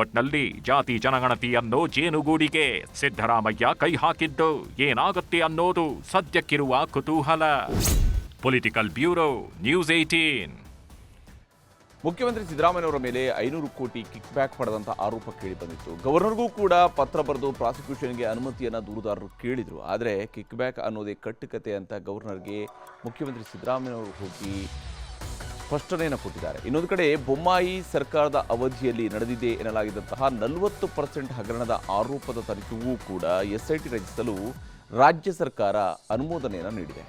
Speaker 6: ಒಟ್ನಲ್ಲಿ ಜಾತಿ ಜನಗಣತಿ ಅನ್ನೋ ಜೇನುಗೂಡಿಗೆ ಸಿದ್ದರಾಮಯ್ಯ ಕೈ ಹಾಕಿದ್ದು ಏನಾಗುತ್ತೆ ಅನ್ನೋದು ಸದ್ಯಕ್ಕಿರುವ ಕುತೂಹಲ. ಪೊಲಿಟಿಕಲ್ ಬ್ಯೂರೋ, ನ್ಯೂಸ್ ಏಟೀನ್
Speaker 1: ಮುಖ್ಯಮಂತ್ರಿ ಸಿದ್ದರಾಮಯ್ಯವರ ಮೇಲೆ ಐನೂರು ಕೋಟಿ ಕಿಕ್ ಬ್ಯಾಕ್ ಪಡೆದಂಥ ಆರೋಪ ಕೇಳಿ ಬಂದಿತ್ತು ಗವರ್ನರ್ಗೂ ಕೂಡ ಪತ್ರ ಬರೆದು ಪ್ರಾಸಿಕ್ಯೂಷನ್ಗೆ ಅನುಮತಿಯನ್ನು ದೂರುದಾರರು ಕೇಳಿದರು. ಆದರೆ ಕಿಕ್ ಬ್ಯಾಕ್ ಅನ್ನೋದೇ ಕಟ್ಟುಕತೆ ಅಂತ ಗವರ್ನರ್ಗೆ ಮುಖ್ಯಮಂತ್ರಿ ಸಿದ್ದರಾಮಯ್ಯವರು ಹೋಗಿ ಸ್ಪಷ್ಟನೆಯನ್ನು ಕೊಟ್ಟಿದ್ದಾರೆ. ಇನ್ನೊಂದು ಕಡೆ ಬೊಮ್ಮಾಯಿ ಸರ್ಕಾರದ ಅವಧಿಯಲ್ಲಿ ನಡೆದಿದೆ ಎನ್ನಲಾಗಿದ್ದಂತಹ ನಲವತ್ತು ಪರ್ಸೆಂಟ್ ಹಗರಣದ ಆರೋಪದ ತನಿಖೆಗೂ ಕೂಡ ಎಸ್ಐಟಿ ರಚಿಸಲು ರಾಜ್ಯ ಸರ್ಕಾರ ಅನುಮೋದನೆಯನ್ನು ನೀಡಿದೆ.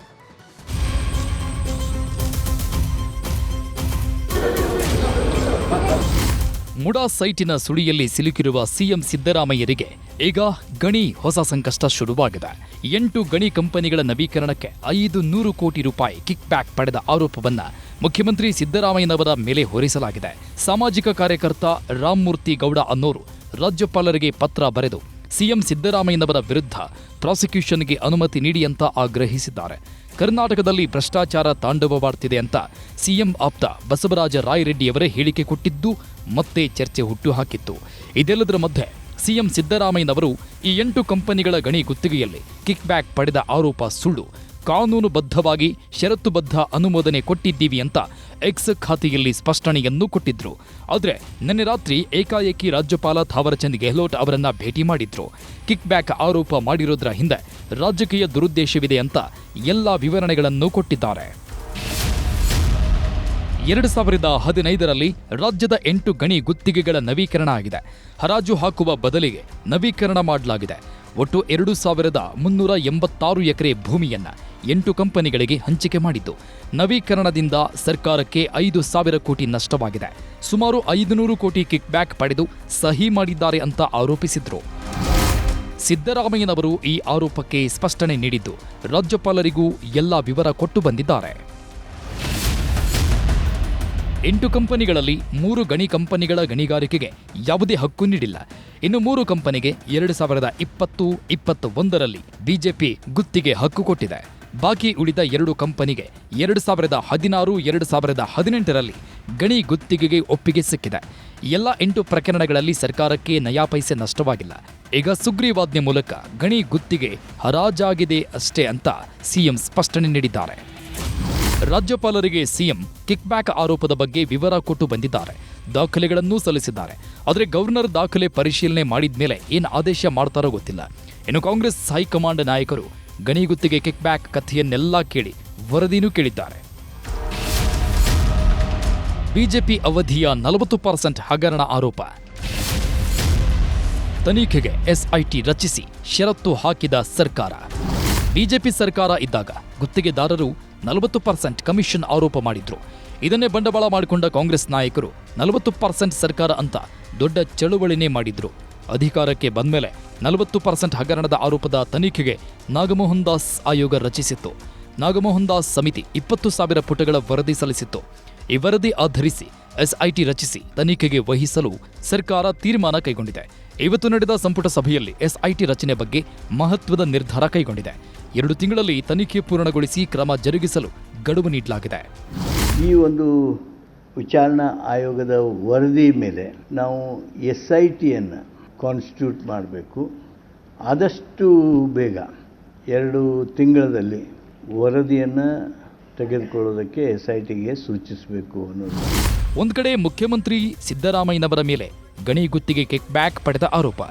Speaker 13: ಮುಡಾ ಸೈಟಿನ ಸುಳಿಯಲ್ಲಿ ಸಿಲುಕಿರುವ ಸಿಎಂ ಸಿದ್ದರಾಮಯ್ಯರಿಗೆ ಈಗ ಗಣಿ ಹೊಸ ಸಂಕಷ್ಟ ಶುರುವಾಗಿದೆ. ಎಂಟು ಗಣಿ ಕಂಪನಿಗಳ ನವೀಕರಣಕ್ಕೆ ಐದು ನೂರು ಕೋಟಿ ರೂಪಾಯಿ ಕಿಕ್ ಬ್ಯಾಕ್ ಪಡೆದ ಆರೋಪವನ್ನ ಮುಖ್ಯಮಂತ್ರಿ ಸಿದ್ದರಾಮಯ್ಯನವರ ಮೇಲೆ ಹೊರಿಸಲಾಗಿದೆ. ಸಾಮಾಜಿಕ ಕಾರ್ಯಕರ್ತ ರಾಮಮೂರ್ತಿ ಗೌಡ ಅನ್ನೋರು ರಾಜ್ಯಪಾಲರಿಗೆ ಪತ್ರ ಬರೆದು ಸಿಎಂ ಸಿದ್ದರಾಮಯ್ಯನವರ ವಿರುದ್ಧ ಪ್ರಾಸಿಕ್ಯೂಷನ್ಗೆ ಅನುಮತಿ ನೀಡಿ ಅಂತ ಆಗ್ರಹಿಸಿದ್ದಾರೆ. ಕರ್ನಾಟಕದಲ್ಲಿ ಭ್ರಷ್ಟಾಚಾರ ತಾಂಡವವಾಡ್ತಿದೆ ಅಂತ ಸಿಎಂ ಆಪ್ತ ಬಸವರಾಜ ರಾಯರೆಡ್ಡಿಯವರೇ ಹೇಳಿಕೆ ಕೊಟ್ಟಿದ್ದು ಮತ್ತೆ ಚರ್ಚೆ ಹುಟ್ಟುಹಾಕಿತ್ತು. ಇದೆಲ್ಲದರ ಮಧ್ಯೆ ಸಿಎಂ ಸಿದ್ದರಾಮಯ್ಯನವರು ಈ ಎಂಟು ಕಂಪನಿಗಳ ಗಣಿ ಗುತ್ತಿಗೆಯಲ್ಲಿ ಕಿಕ್ ಬ್ಯಾಕ್ ಪಡೆದ ಆರೋಪ ಸುಳ್ಳು. ಕಾನೂನುಬದ್ಧವಾಗಿ ಷರತ್ತುಬದ್ಧ ಅನುಮೋದನೆ ಕೊಟ್ಟಿದ್ದೀವಿ ಅಂತ ಎಕ್ಸ್ ಖಾತೆಯಲ್ಲಿ ಸ್ಪಷ್ಟನೆಯನ್ನು ಕೊಟ್ಟಿದ್ರು. ಆದರೆ ನಿನ್ನೆ ರಾತ್ರಿ ಏಕಾಏಕಿ ರಾಜ್ಯಪಾಲ ಥಾವರಚಂದ್ ಗೆಹ್ಲೋಟ್ ಅವರನ್ನ ಭೇಟಿ ಮಾಡಿದ್ರು. ಕಿಕ್ ಬ್ಯಾಕ್ ಆರೋಪ ಮಾಡಿರೋದ್ರ ಹಿಂದೆ ರಾಜಕೀಯ ದುರುದ್ದೇಶವಿದೆ ಅಂತ ಎಲ್ಲ ವಿವರಣೆಗಳನ್ನು ಕೊಟ್ಟಿದ್ದಾರೆ. ಎರಡು ಸಾವಿರದ ಹದಿನೈದರಲ್ಲಿ ರಾಜ್ಯದ ಎಂಟು ಗಣಿ ಗುತ್ತಿಗೆಗಳ ನವೀಕರಣ ಆಗಿದೆ. ಹರಾಜು ಹಾಕುವ ಬದಲಿಗೆ ನವೀಕರಣ ಮಾಡಲಾಗಿದೆ. ಒಟ್ಟು ಎರಡು ಸಾವಿರದ ಮುನ್ನೂರ ಎಂಬತ್ತಾರು ಎಕರೆ ಭೂಮಿಯನ್ನು ಎಂಟು ಕಂಪನಿಗಳಿಗೆ ಹಂಚಿಕೆ ಮಾಡಿದ್ದು. ನವೀಕರಣದಿಂದ ಸರ್ಕಾರಕ್ಕೆ ಐದು ಸಾವಿರ ಕೋಟಿ ನಷ್ಟವಾಗಿದೆ. ಸುಮಾರು ಐದುನೂರು ಕೋಟಿ ಕಿಕ್ ಬ್ಯಾಕ್ ಪಡೆದು ಸಹಿ ಮಾಡಿದ್ದಾರೆ ಅಂತ ಆರೋಪಿಸಿದ್ರು. ಸಿದ್ದರಾಮಯ್ಯನವರು ಈ ಆರೋಪಕ್ಕೆ ಸ್ಪಷ್ಟನೆ ನೀಡಿದ್ದು, ರಾಜ್ಯಪಾಲರಿಗೂ ಎಲ್ಲ ವಿವರ ಕೊಟ್ಟು ಬಂದಿದ್ದಾರೆ. ಎಂಟು ಕಂಪನಿಗಳಲ್ಲಿ ಮೂರು ಗಣಿ ಕಂಪನಿಗಳ ಗಣಿಗಾರಿಕೆಗೆ ಯಾವುದೇ ಹಕ್ಕು ನೀಡಿಲ್ಲ. ಇನ್ನು ಮೂರು ಕಂಪನಿಗೆ ಎರಡು ಸಾವಿರದ ಇಪ್ಪತ್ತು ಇಪ್ಪತ್ತ ಒಂದರಲ್ಲಿ ಬಿಜೆಪಿ ಗುತ್ತಿಗೆ ಹಕ್ಕು ಕೊಟ್ಟಿದೆ. ಬಾಕಿ ಉಳಿದ ಎರಡು ಕಂಪನಿಗೆ ಎರಡು ಸಾವಿರದ ಹದಿನಾರು, ಎರಡು ಸಾವಿರದ ಹದಿನೆಂಟರಲ್ಲಿ ಗಣಿ ಗುತ್ತಿಗೆಗೆ ಒಪ್ಪಿಗೆ ಸಿಕ್ಕಿದೆ. ಎಲ್ಲ ಎಂಟು ಪ್ರಕರಣಗಳಲ್ಲಿ ಸರ್ಕಾರಕ್ಕೆ ನಯಾ ಪೈಸೆ ನಷ್ಟವಾಗಿಲ್ಲ. ಈಗ ಸುಗ್ರೀವಾಜ್ಞೆ ಮೂಲಕ ಗಣಿ ಗುತ್ತಿಗೆ ಹರಾಜಾಗಿದೆ ಅಷ್ಟೇ ಅಂತ ಸಿಎಂ ಸ್ಪಷ್ಟನೆ ನೀಡಿದ್ದಾರೆ. ರಾಜ್ಯಪಾಲರಿಗೆ ಸಿಎಂ ಕಿಕ್ ಬ್ಯಾಕ್ ಆರೋಪದ ಬಗ್ಗೆ ವಿವರ ಕೊಟ್ಟು ಬಂದಿದ್ದಾರೆ. ದಾಖಲೆಗಳನ್ನೂ ಸಲ್ಲಿಸಿದ್ದಾರೆ. ಆದರೆ ಗವರ್ನರ್ ದಾಖಲೆ ಪರಿಶೀಲನೆ ಮಾಡಿದ ಮೇಲೆ ಏನು ಆದೇಶ ಮಾಡ್ತಾರೋ ಗೊತ್ತಿಲ್ಲ. ಇನ್ನು ಕಾಂಗ್ರೆಸ್ ಹೈಕಮಾಂಡ್ ನಾಯಕರು ಗಣಿ ಗುತ್ತಿಗೆ ಕಿಕ್ ಬ್ಯಾಕ್ ಕಥೆಯನ್ನೆಲ್ಲ ಕೇಳಿ ವರದಿನೂ ಕೇಳಿದ್ದಾರೆ. ಬಿಜೆಪಿ ಅವಧಿಯ ನಲವತ್ತು ಪರ್ಸೆಂಟ್ ಹಗರಣ ಆರೋಪ. ತನಿಖೆಗೆ ಎಸ್ಐಟಿ ರಚಿಸಿ ಷರತ್ತು ಹಾಕಿದ ಸರ್ಕಾರ. ಬಿಜೆಪಿ ಸರ್ಕಾರ ಇದ್ದಾಗ ಗುತ್ತಿಗೆದಾರರು ನಲವತ್ತು ಪರ್ಸೆಂಟ್ ಕಮಿಷನ್ ಆರೋಪ ಮಾಡಿದ್ರು. ಇದನ್ನೇ ಬಂಡವಾಳ ಮಾಡಿಕೊಂಡ ಕಾಂಗ್ರೆಸ್ ನಾಯಕರು ನಲವತ್ತು ಪರ್ಸೆಂಟ್ ಸರ್ಕಾರ ಅಂತ ದೊಡ್ಡ ಚಳುವಳಿನೇ ಮಾಡಿದ್ರು. ಅಧಿಕಾರಕ್ಕೆ ಬಂದ್ಮೇಲೆ ನಲವತ್ತು ಪರ್ಸೆಂಟ್ ಹಗರಣದ ಆರೋಪದ ತನಿಖೆಗೆ ನಾಗಮೋಹನ್ ದಾಸ್ ಆಯೋಗ ರಚಿಸಿತ್ತು. ನಾಗಮೋಹನ್ ದಾಸ್ ಸಮಿತಿ ಇಪ್ಪತ್ತು ಸಾವಿರ ಪುಟಗಳ ವರದಿ ಸಲ್ಲಿಸಿತ್ತು. ಈ ವರದಿ ಆಧರಿಸಿ ಎಸ್ಐಟಿ ರಚಿಸಿ ತನಿಖೆಗೆ ವಹಿಸಲು ಸರ್ಕಾರ ತೀರ್ಮಾನ ಕೈಗೊಂಡಿದೆ. ಇವತ್ತು ನಡೆದ ಸಂಪುಟ ಸಭೆಯಲ್ಲಿ ಎಸ್ಐಟಿ ರಚನೆ ಬಗ್ಗೆ ಮಹತ್ವದ ನಿರ್ಧಾರ ಕೈಗೊಂಡಿದೆ. ಎರಡು ತಿಂಗಳಲ್ಲಿ ತನಿಖೆ ಪೂರ್ಣಗೊಳಿಸಿ ಕ್ರಮ ಜರುಗಿಸಲು ಗಡುವು ನೀಡಲಾಗಿದೆ.
Speaker 14: ಈ ಒಂದು ವಿಚಾರಣಾ ಆಯೋಗದ ವರದಿ ಮೇಲೆ ನಾವು ಎಸ್ ಐ ಟಿಯನ್ನು ಕಾನ್ಸ್ಟಿಟ್ಯೂಟ್ ಮಾಡಬೇಕು. ಆದಷ್ಟು ಬೇಗ ಎರಡು ತಿಂಗಳಲ್ಲಿ ವರದಿಯನ್ನು ತೆಗೆದುಕೊಳ್ಳೋದಕ್ಕೆ ಎಸ್ ಐ ಟಿಗೆ ಸೂಚಿಸಬೇಕು ಅನ್ನೋದು.
Speaker 13: ಒಂದು ಕಡೆ ಮುಖ್ಯಮಂತ್ರಿ ಸಿದ್ದರಾಮಯ್ಯನವರ ಮೇಲೆ ಗಣಿ ಗುತ್ತಿಗೆ ಕಿಕ್ ಬ್ಯಾಕ್ ಪಡೆದ ಆರೋಪ.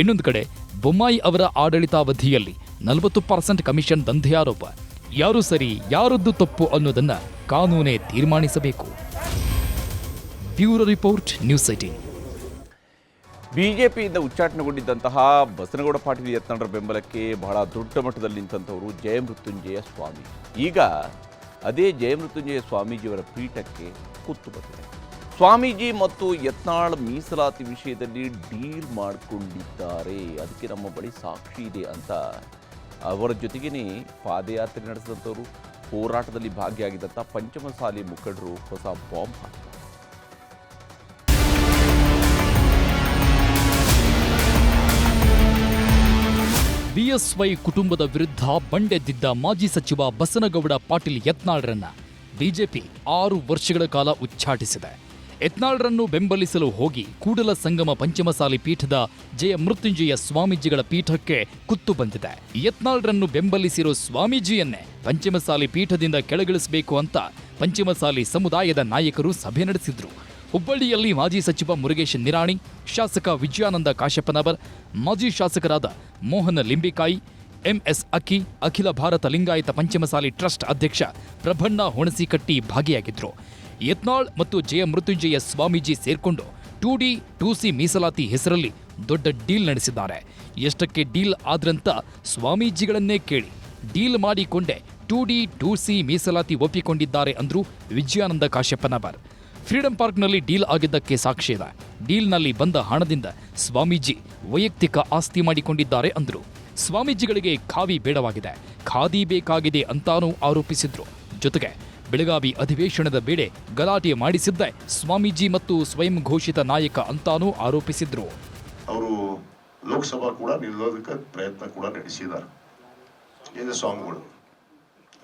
Speaker 13: ಇನ್ನೊಂದು ಕಡೆ ಬೊಮ್ಮಾಯಿ ಅವರ ಆಡಳಿತಾವಧಿಯಲ್ಲಿ ನಲವತ್ತು ಪರ್ಸೆಂಟ್ ಕಮಿಷನ್ ದಂಧೆ ಆರೋಪ ಯಾರು ಸರಿ, ಯಾರದ್ದು ತಪ್ಪು ಅನ್ನೋದನ್ನ ಕಾನೂನೇ ತೀರ್ಮಾನಿಸಬೇಕು. ಬ್ಯೂರೋ ರಿಪೋರ್ಟ್, ನ್ಯೂಸ್ ಏಟೀನ್
Speaker 1: ಬಿಜೆಪಿಯಿಂದ ಉಚ್ಚಾಟನೆಗೊಂಡಿದ್ದಂತಹ ಬಸನಗೌಡ ಪಾಟೀಲ್ ಯತ್ನಾಳರ ಬೆಂಬಲಕ್ಕೆ ಬಹಳ ದೊಡ್ಡ ಮಟ್ಟದಲ್ಲಿ ನಿಂತಂಥವರು ಜಯಮೃತ್ಯುಂಜಯ ಸ್ವಾಮಿ. ಈಗ ಅದೇ ಜಯಮೃತ್ಯುಂಜಯ ಸ್ವಾಮೀಜಿಯವರ ಪೀಠಕ್ಕೆ ಕುತ್ತು ಬಂದಿದೆ. ಸ್ವಾಮೀಜಿ ಮತ್ತು ಯತ್ನಾಳ್ ಮೀಸಲಾತಿ ವಿಷಯದಲ್ಲಿ ಡೀಲ್ ಮಾಡಿಕೊಂಡಿದ್ದಾರೆ. ಅದಕ್ಕೆ ನಮ್ಮ ಬಳಿ ಸಾಕ್ಷಿ ಇದೆ ಅಂತ ಅವರ ಜೊತೆಗೇನೆ ಪಾದಯಾತ್ರೆ ನಡೆಸಿದಂಥವರು ಹೋರಾಟದಲ್ಲಿ ಭಾಗಿಯಾಗಿದ್ದಂಥ ಪಂಚಮಸಾಲಿ ಮುಖಂಡರು ಹೊಸ ಬಾಂಬ್
Speaker 13: ಬಿಎಸ್ವೈ ಕುಟುಂಬದ ವಿರುದ್ಧ ಬಂಡೆದ್ದಿದ್ದ ಮಾಜಿ ಸಚಿವ ಬಸನಗೌಡ ಪಾಟೀಲ್ ಯತ್ನಾಳ್ರನ್ನ ಬಿಜೆಪಿ ಆರು ವರ್ಷಗಳ ಕಾಲ ಉಚ್ಚಾಟಿಸಿದೆ. ಯತ್ನಾಳ್ರನ್ನು ಬೆಂಬಲಿಸಲು ಹೋಗಿ ಕೂಡಲ ಸಂಗಮ ಪಂಚಮಸಾಲಿ ಪೀಠದ ಜಯ ಮೃತ್ಯುಂಜಯ ಸ್ವಾಮೀಜಿಗಳ ಪೀಠಕ್ಕೆ ಕುತ್ತು ಬಂದಿದೆ. ಯತ್ನಾಳ್ರನ್ನು ಬೆಂಬಲಿಸಿರೋ ಸ್ವಾಮೀಜಿಯನ್ನೇ ಪಂಚಮಸಾಲಿ ಪೀಠದಿಂದ ಕೆಳಗಿಳಿಸಬೇಕು ಅಂತ ಪಂಚಮಸಾಲಿ ಸಮುದಾಯದ ನಾಯಕರು ಸಭೆ ನಡೆಸಿದ್ರು. ಹುಬ್ಬಳ್ಳಿಯಲ್ಲಿ ಮಾಜಿ ಸಚಿವ ಮುರುಗೇಶ್ ನಿರಾಣಿ, ಶಾಸಕ ವಿಜಯಾನಂದ ಕಾಶಪ್ಪನವರ್, ಮಾಜಿ ಶಾಸಕರಾದ ಮೋಹನ ಲಿಂಬಿಕಾಯಿ, ಎಂಎಸ್ ಅಕ್ಕಿ, ಅಖಿಲ ಭಾರತ ಲಿಂಗಾಯತ ಪಂಚಮಸಾಲಿ ಟ್ರಸ್ಟ್ ಅಧ್ಯಕ್ಷ ಪ್ರಭಣ್ಣ ಹೊಣಸಿಕಟ್ಟಿ ಭಾಗಿಯಾಗಿದ್ರು. ಯತ್ನಾಳ್ ಮತ್ತು ಜಯ ಮೃತ್ಯುಂಜಯ ಸ್ವಾಮೀಜಿ ಸೇರ್ಕೊಂಡು ಟೂ ಡಿ ಟೂ ಸಿ ಮೀಸಲಾತಿ ಹೆಸರಲ್ಲಿ ದೊಡ್ಡ ಡೀಲ್ ನಡೆಸಿದ್ದಾರೆ. ಎಷ್ಟಕ್ಕೆ ಡೀಲ್ ಆದ್ರಂತ ಸ್ವಾಮೀಜಿಗಳನ್ನೇ ಕೇಳಿ ಡೀಲ್ ಮಾಡಿಕೊಂಡೆ ಟೂ ಡಿ ಟೂ ಸಿ ಮೀಸಲಾತಿ ಒಪ್ಪಿಕೊಂಡಿದ್ದಾರೆ ಅಂದ್ರು ವಿಜಯಾನಂದ ಕಾಶ್ಯಪ್ಪನವರ್ ಫ್ರೀಡಂ ಪಾರ್ಕ್ನಲ್ಲಿ ಡೀಲ್ ಆಗಿದ್ದಕ್ಕೆ ಸಾಕ್ಷಿ ಇದೆ ಡೀಲ್ನಲ್ಲಿ ಬಂದ ಹಣದಿಂದ ಸ್ವಾಮೀಜಿ ವೈಯಕ್ತಿಕ ಆಸ್ತಿ ಮಾಡಿಕೊಂಡಿದ್ದಾರೆ ಅಂದ್ರು. ಸ್ವಾಮೀಜಿಗಳಿಗೆ ಖಾವಿ ಬೇಡವಾಗಿದೆ. ಖಾದಿ ಬೇಕಾಗಿದೆ ಅಂತಾನೂ ಆರೋಪಿಸಿದ್ರು. ಜೊತೆಗೆ ಬೆಳಗಾವಿ ಅಧಿವೇಶನದ ವೇಳೆ ಗಲಾಟೆ ಮಾಡಿಸಿದ್ದ. ಸ್ವಾಮೀಜಿ ಮತ್ತು ಸ್ವಯಂ ಘೋಷಿತ ನಾಯಕ ಅಂತಾನೂ ಆರೋಪಿಸಿದ್ರು.
Speaker 15: ಅವರು ಲೋಕಸಭಾ ಕೂಡ ನಿಲ್ಲೋದಕ್ಕೆ ಪ್ರಯತ್ನ ಕೂಡ ನಡೆಸಿದ್ದಾರೆ. ಇದು ಸ್ವಾಮಿಗಳು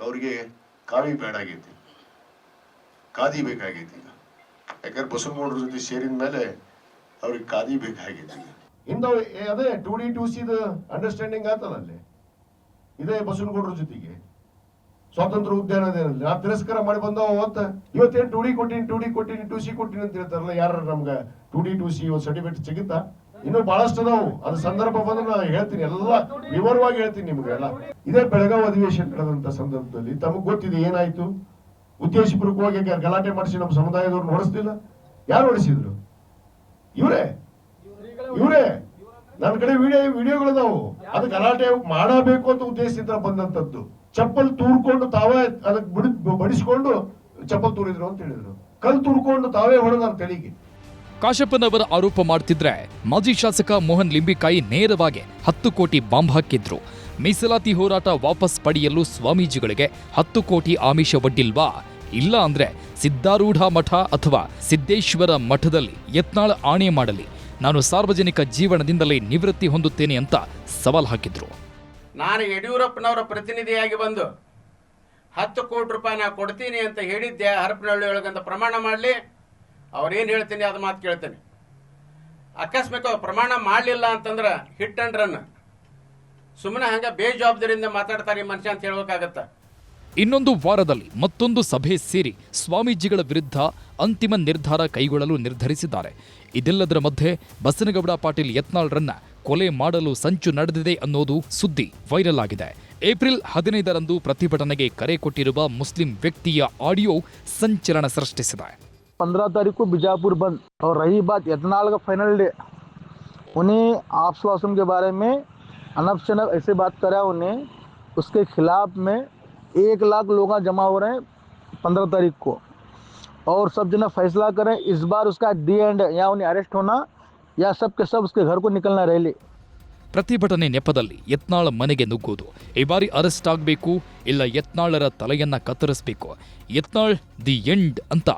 Speaker 15: ಅವರಿಗೆ ಕಾವಿ ಬೇಡ ಆಗೈತಿ. ಖಾದಿ ಬೇಕಾಗೈತಿ ಈಗ. ಯಾಕಂದ್ರೆ ಬಸವನಗೌಡರ ಜೊತೆ ಸೇರಿದ ಮೇಲೆ ಅವ್ರಿಗೆ ಖಾದಿ ಬೇಕಾಗೈತಿ ಅದೇ ಟೂ ಡಿ ಟೂ ಸಿದ ಅಂಡರ್ಸ್ಟ್ಯಾಂಡಿಂಗ್ ಆತಲ್ಲ ಅಲ್ಲಿ ಇದೇ ಬಸವನಗೌಡರ ಜೊತೆಗೆ. ಸ್ವಾತಂತ್ರ್ಯ ಉದ್ಯಾನ ಅದೇನಲ್ಲಿ ನಾ ತಿರಸ್ಕಾರ ಮಾಡಿ ಬಂದವ ಅಂತ ಇವತ್ತೇನು ಟು ಡಿ ಕೊಟ್ಟಿನಿ, ಟು ಡಿ ಕೊಟ್ಟಿನಿ, ಟು ಸಿ ಕೊಟ್ಟಿನಿ ಅಂತ ಹೇಳ್ತಾರಲ್ಲ, ಯಾರು ನಮ್ಗೆ two D, two C certificate ಸಿಗುತ್ತಾ? ಇನ್ನು ಬಹಳಷ್ಟು ಅದಾವು. ಅದ್ರ ಸಂದರ್ಭ ಬಂದ್ರೆ ನಾನು ಹೇಳ್ತೀನಿ, ಎಲ್ಲ ವಿವರವಾಗಿ ಹೇಳ್ತೀನಿ ನಿಮ್ಗೆಲ್ಲ ಇದೇ ಬೆಳಗಾವಿ ಅಧಿವೇಶನ ನಡೆದಂತ ಸಂದರ್ಭದಲ್ಲಿ ತಮಗೆ ಗೊತ್ತಿದೆ, ಏನಾಯ್ತು? ಉದ್ದೇಶಪೂರ್ವಕವಾಗಿ ಗಲಾಟೆ ಮಾಡಿಸಿ ನಮ್ಮ ಸಮುದಾಯದವ್ರು ನೋಡಿಸ್ತಿಲ್ಲ ಯಾರು ಹೊಡಿಸಿದ್ರು? ಇವರೇ? ಇವರೇ? ನನ್ನ ಕಡೆ ವಿಡಿಯೋ ವಿಡಿಯೋಗಳದಾವು ಅದು ಗಲಾಟೆ ಮಾಡಬೇಕು ಅಂತ ಉದ್ದೇಶದಿಂದ ಬಂದಂತದ್ದು. ಚಪ್ಪಲ್ ತೂರ್ಕೊಂಡು ತಾವೇ ಅದಕ್ಕೆ ಬಿಡಿ ಬಡಿಸ್ಕೊಂಡು ಚಪ್ಪಲ್ ತೂರಿದ್ರು ಅಂತ ಹೇಳಿದ್ರು. ಕಲ್ ತುರ್ಕೊಂಡು ತಾವೇ ಹೊಡೆದಾರ ತಲೆಗೆ.
Speaker 13: ಕಾಶಪ್ಪನವರ ಆರೋಪ ಮಾಡ್ತಿದ್ರೆ ಮಾಜಿ ಶಾಸಕ ಮೋಹನ್ ಲಿಂಬಿಕಾಯಿ ನೇರವಾಗಿ ಹತ್ತು ಕೋಟಿ ಬಾಂಬ್ ಹಾಕಿದ್ರು. ಮೀಸಲಾತಿ ಹೋರಾಟ ವಾಪಸ್ ಪಡೆಯಲು ಸ್ವಾಮೀಜಿಗಳಿಗೆ ಹತ್ತು ಕೋಟಿ ಆಮಿಷ ಒಡ್ಡಿಲ್ವಾ? ಇಲ್ಲ ಅಂದ್ರೆ ಸಿದ್ಧಾರೂಢ ಮಠ ಅಥವಾ ಸಿದ್ದೇಶ್ವರ ಮಠದಲ್ಲಿ ಯತ್ನಾಳ ಆಣೆ ಮಾಡಲಿ. ನಾನು ಸಾರ್ವಜನಿಕ ಜೀವನದಿಂದಲೇ ನಿವೃತ್ತಿ ಹೊಂದುತ್ತೇನೆ ಅಂತ ಸವಾಲ್ ಹಾಕಿದ್ರು.
Speaker 16: ನಾನು ಯಡಿಯೂರಪ್ಪನವರ ಪ್ರತಿನಿಧಿಯಾಗಿ ಬಂದು ಹತ್ತು ಕೋಟಿ ರೂಪಾಯಿ ನಾ ಕೊಡ್ತೀನಿ ಅಂತ ಹೇಳಿದ್ದೆ, ಹರಪನಹಳ್ಳಿ ಒಳಗಂತ ಪ್ರಮಾಣ ಮಾಡಲಿ. ಅವ್ರೇನು ಹೇಳ್ತೀನಿ ಅದು ಮಾತು ಕೇಳ್ತೀನಿ. ಅವ್ರು ಪ್ರಮಾಣ ಮಾಡಲಿಲ್ಲ ಅಂತಂದ್ರೆ ಹಿಟ್ ಅಂಡ್ ರನ್ ಸುಮ್ಮನೆ ಹಂಗೆ ಬೇಜವಾಬ್ದಾರಿಯಿಂದ ಮಾತಾಡ್ತಾರೆ ಈ ಮನುಷ್ಯ ಅಂತ ಹೇಳ್ಬೇಕಾಗತ್ತ.
Speaker 13: ಇನ್ನೊಂದು ವಾರದಲ್ಲಿ ಮತ್ತೊಂದು ಸಭೆ ಸೇರಿ ಸ್ವಾಮೀಜಿಗಳ ವಿರುದ್ಧ ಅಂತಿಮ ನಿರ್ಧಾರ ಕೈಗೊಳ್ಳಲು ನಿರ್ಧರಿಸಿದ್ದಾರೆ. ಇದೆಲ್ಲದರ ಮಧ್ಯೆ ಬಸನಗೌಡ ಪಾಟೀಲ್ ಯತ್ನಾಳ್ರನ್ನ ಕೊಲೆ ಮಾಡಲು ಸಂಚು ನಡೆದಿದೆ ಅನ್ನೋದು ಸುದ್ದಿ ವೈರಲ್ ಆಗಿದೆ ಏಪ್ರಿಲ್ ಹದಿನೈದರಂದು ಪ್ರತಿಭಟನೆಗೆ ಕರೆ ಕೊಟ್ಟಿರುವ ಮುಸ್ಲಿಂ ವ್ಯಕ್ತಿಯ ಆಡಿಯೋ ಸಂಚಲನ ಸೃಷ್ಟಿಸಿದೆ
Speaker 17: पंद्रह तारीख को बीजापुर बंद और रही बात यतनाल का फाइनल डे उन्हें आप आश्वासन के बारे में अनब शनब ऐसे बात करा उन्हें उसके खिलाफ में एक लाख लोग जमा हो रहे हैं पंद्रह तारीख को और सब जना फैसला करें इस बार उसका डी एंड या उन्हें अरेस्ट होना या सब के सब उसके घर को निकलना रैली
Speaker 13: ಪ್ರತಿಭಟನೆ ನೆಪದಲ್ಲಿ ಯತ್ನಾಳ ಮನೆಗೆ ನುಗ್ಗೋದು ಈ ಬಾರಿ ಅರೆಸ್ಟ್ ಆಗಬೇಕು ಇಲ್ಲ ಯತ್ನಾಳರ ತಲೆಯನ್ನ ಕತ್ತರಿಸಬೇಕು ಯತ್ನಾಳ್ ದಿ ಎಂಡ್ ಅಂತ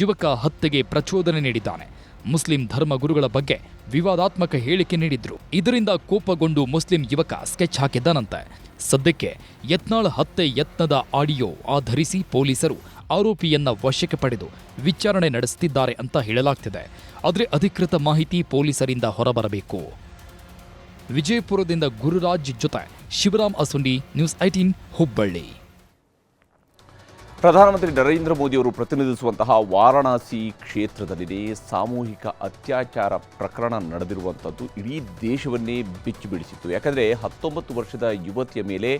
Speaker 13: ಯುವಕ ಹತ್ಯೆಗೆ ಪ್ರಚೋದನೆ ನೀಡಿದ್ದಾನೆ ಮುಸ್ಲಿಂ ಧರ್ಮಗುರುಗಳ ಬಗ್ಗೆ ವಿವಾದಾತ್ಮಕ ಹೇಳಿಕೆ ನೀಡಿದ್ರು ಇದರಿಂದ ಕೋಪಗೊಂಡು ಮುಸ್ಲಿಂ ಯುವಕ ಸ್ಕೆಚ್ ಹಾಕಿದ್ದಾನಂತೆ ಸದ್ಯಕ್ಕೆ ಯತ್ನಾಳ್ ಹತ್ಯೆ ಯತ್ನದ ಆಡಿಯೋ ಆಧರಿಸಿ ಪೊಲೀಸರು ಆರೋಪಿಯನ್ನ ವಶಕ್ಕೆ ಪಡೆದು ವಿಚಾರಣೆ ನಡೆಸುತ್ತಿದ್ದಾರೆ ಅಂತ ಹೇಳಲಾಗ್ತಿದೆ. ಆದರೆ ಅಧಿಕೃತ ಮಾಹಿತಿ ಪೊಲೀಸರಿಂದ ಹೊರಬರಬೇಕು. ವಿಜಯಪುರದಿಂದ ಗುರುರಾಜ್ ಜೊತೆ ಶಿವರಾಮ್ ಅಸುಂಡಿ, ನ್ಯೂಸ್ ಐಟೀನ್ ಹುಬ್ಬಳ್ಳಿ.
Speaker 1: ಪ್ರಧಾನಮಂತ್ರಿ ನರೇಂದ್ರ ಮೋದಿಯವರು ಪ್ರತಿನಿಧಿಸುವಂತಹ ವಾರಣಾಸಿ ಕ್ಷೇತ್ರದಲ್ಲಿದೆ. ಸಾಮೂಹಿಕ ಅತ್ಯಾಚಾರ ಪ್ರಕರಣ ನಡೆದಿರುವಂಥದ್ದು ಇಡೀ ದೇಶವನ್ನೇ ಬಿಚ್ಚಿಬಿಡಿಸಿತ್ತು ಯಾಕಂದರೆ ಹತ್ತೊಂಬತ್ತು ವರ್ಷದ ಯುವತಿಯ ಮೇಲೆ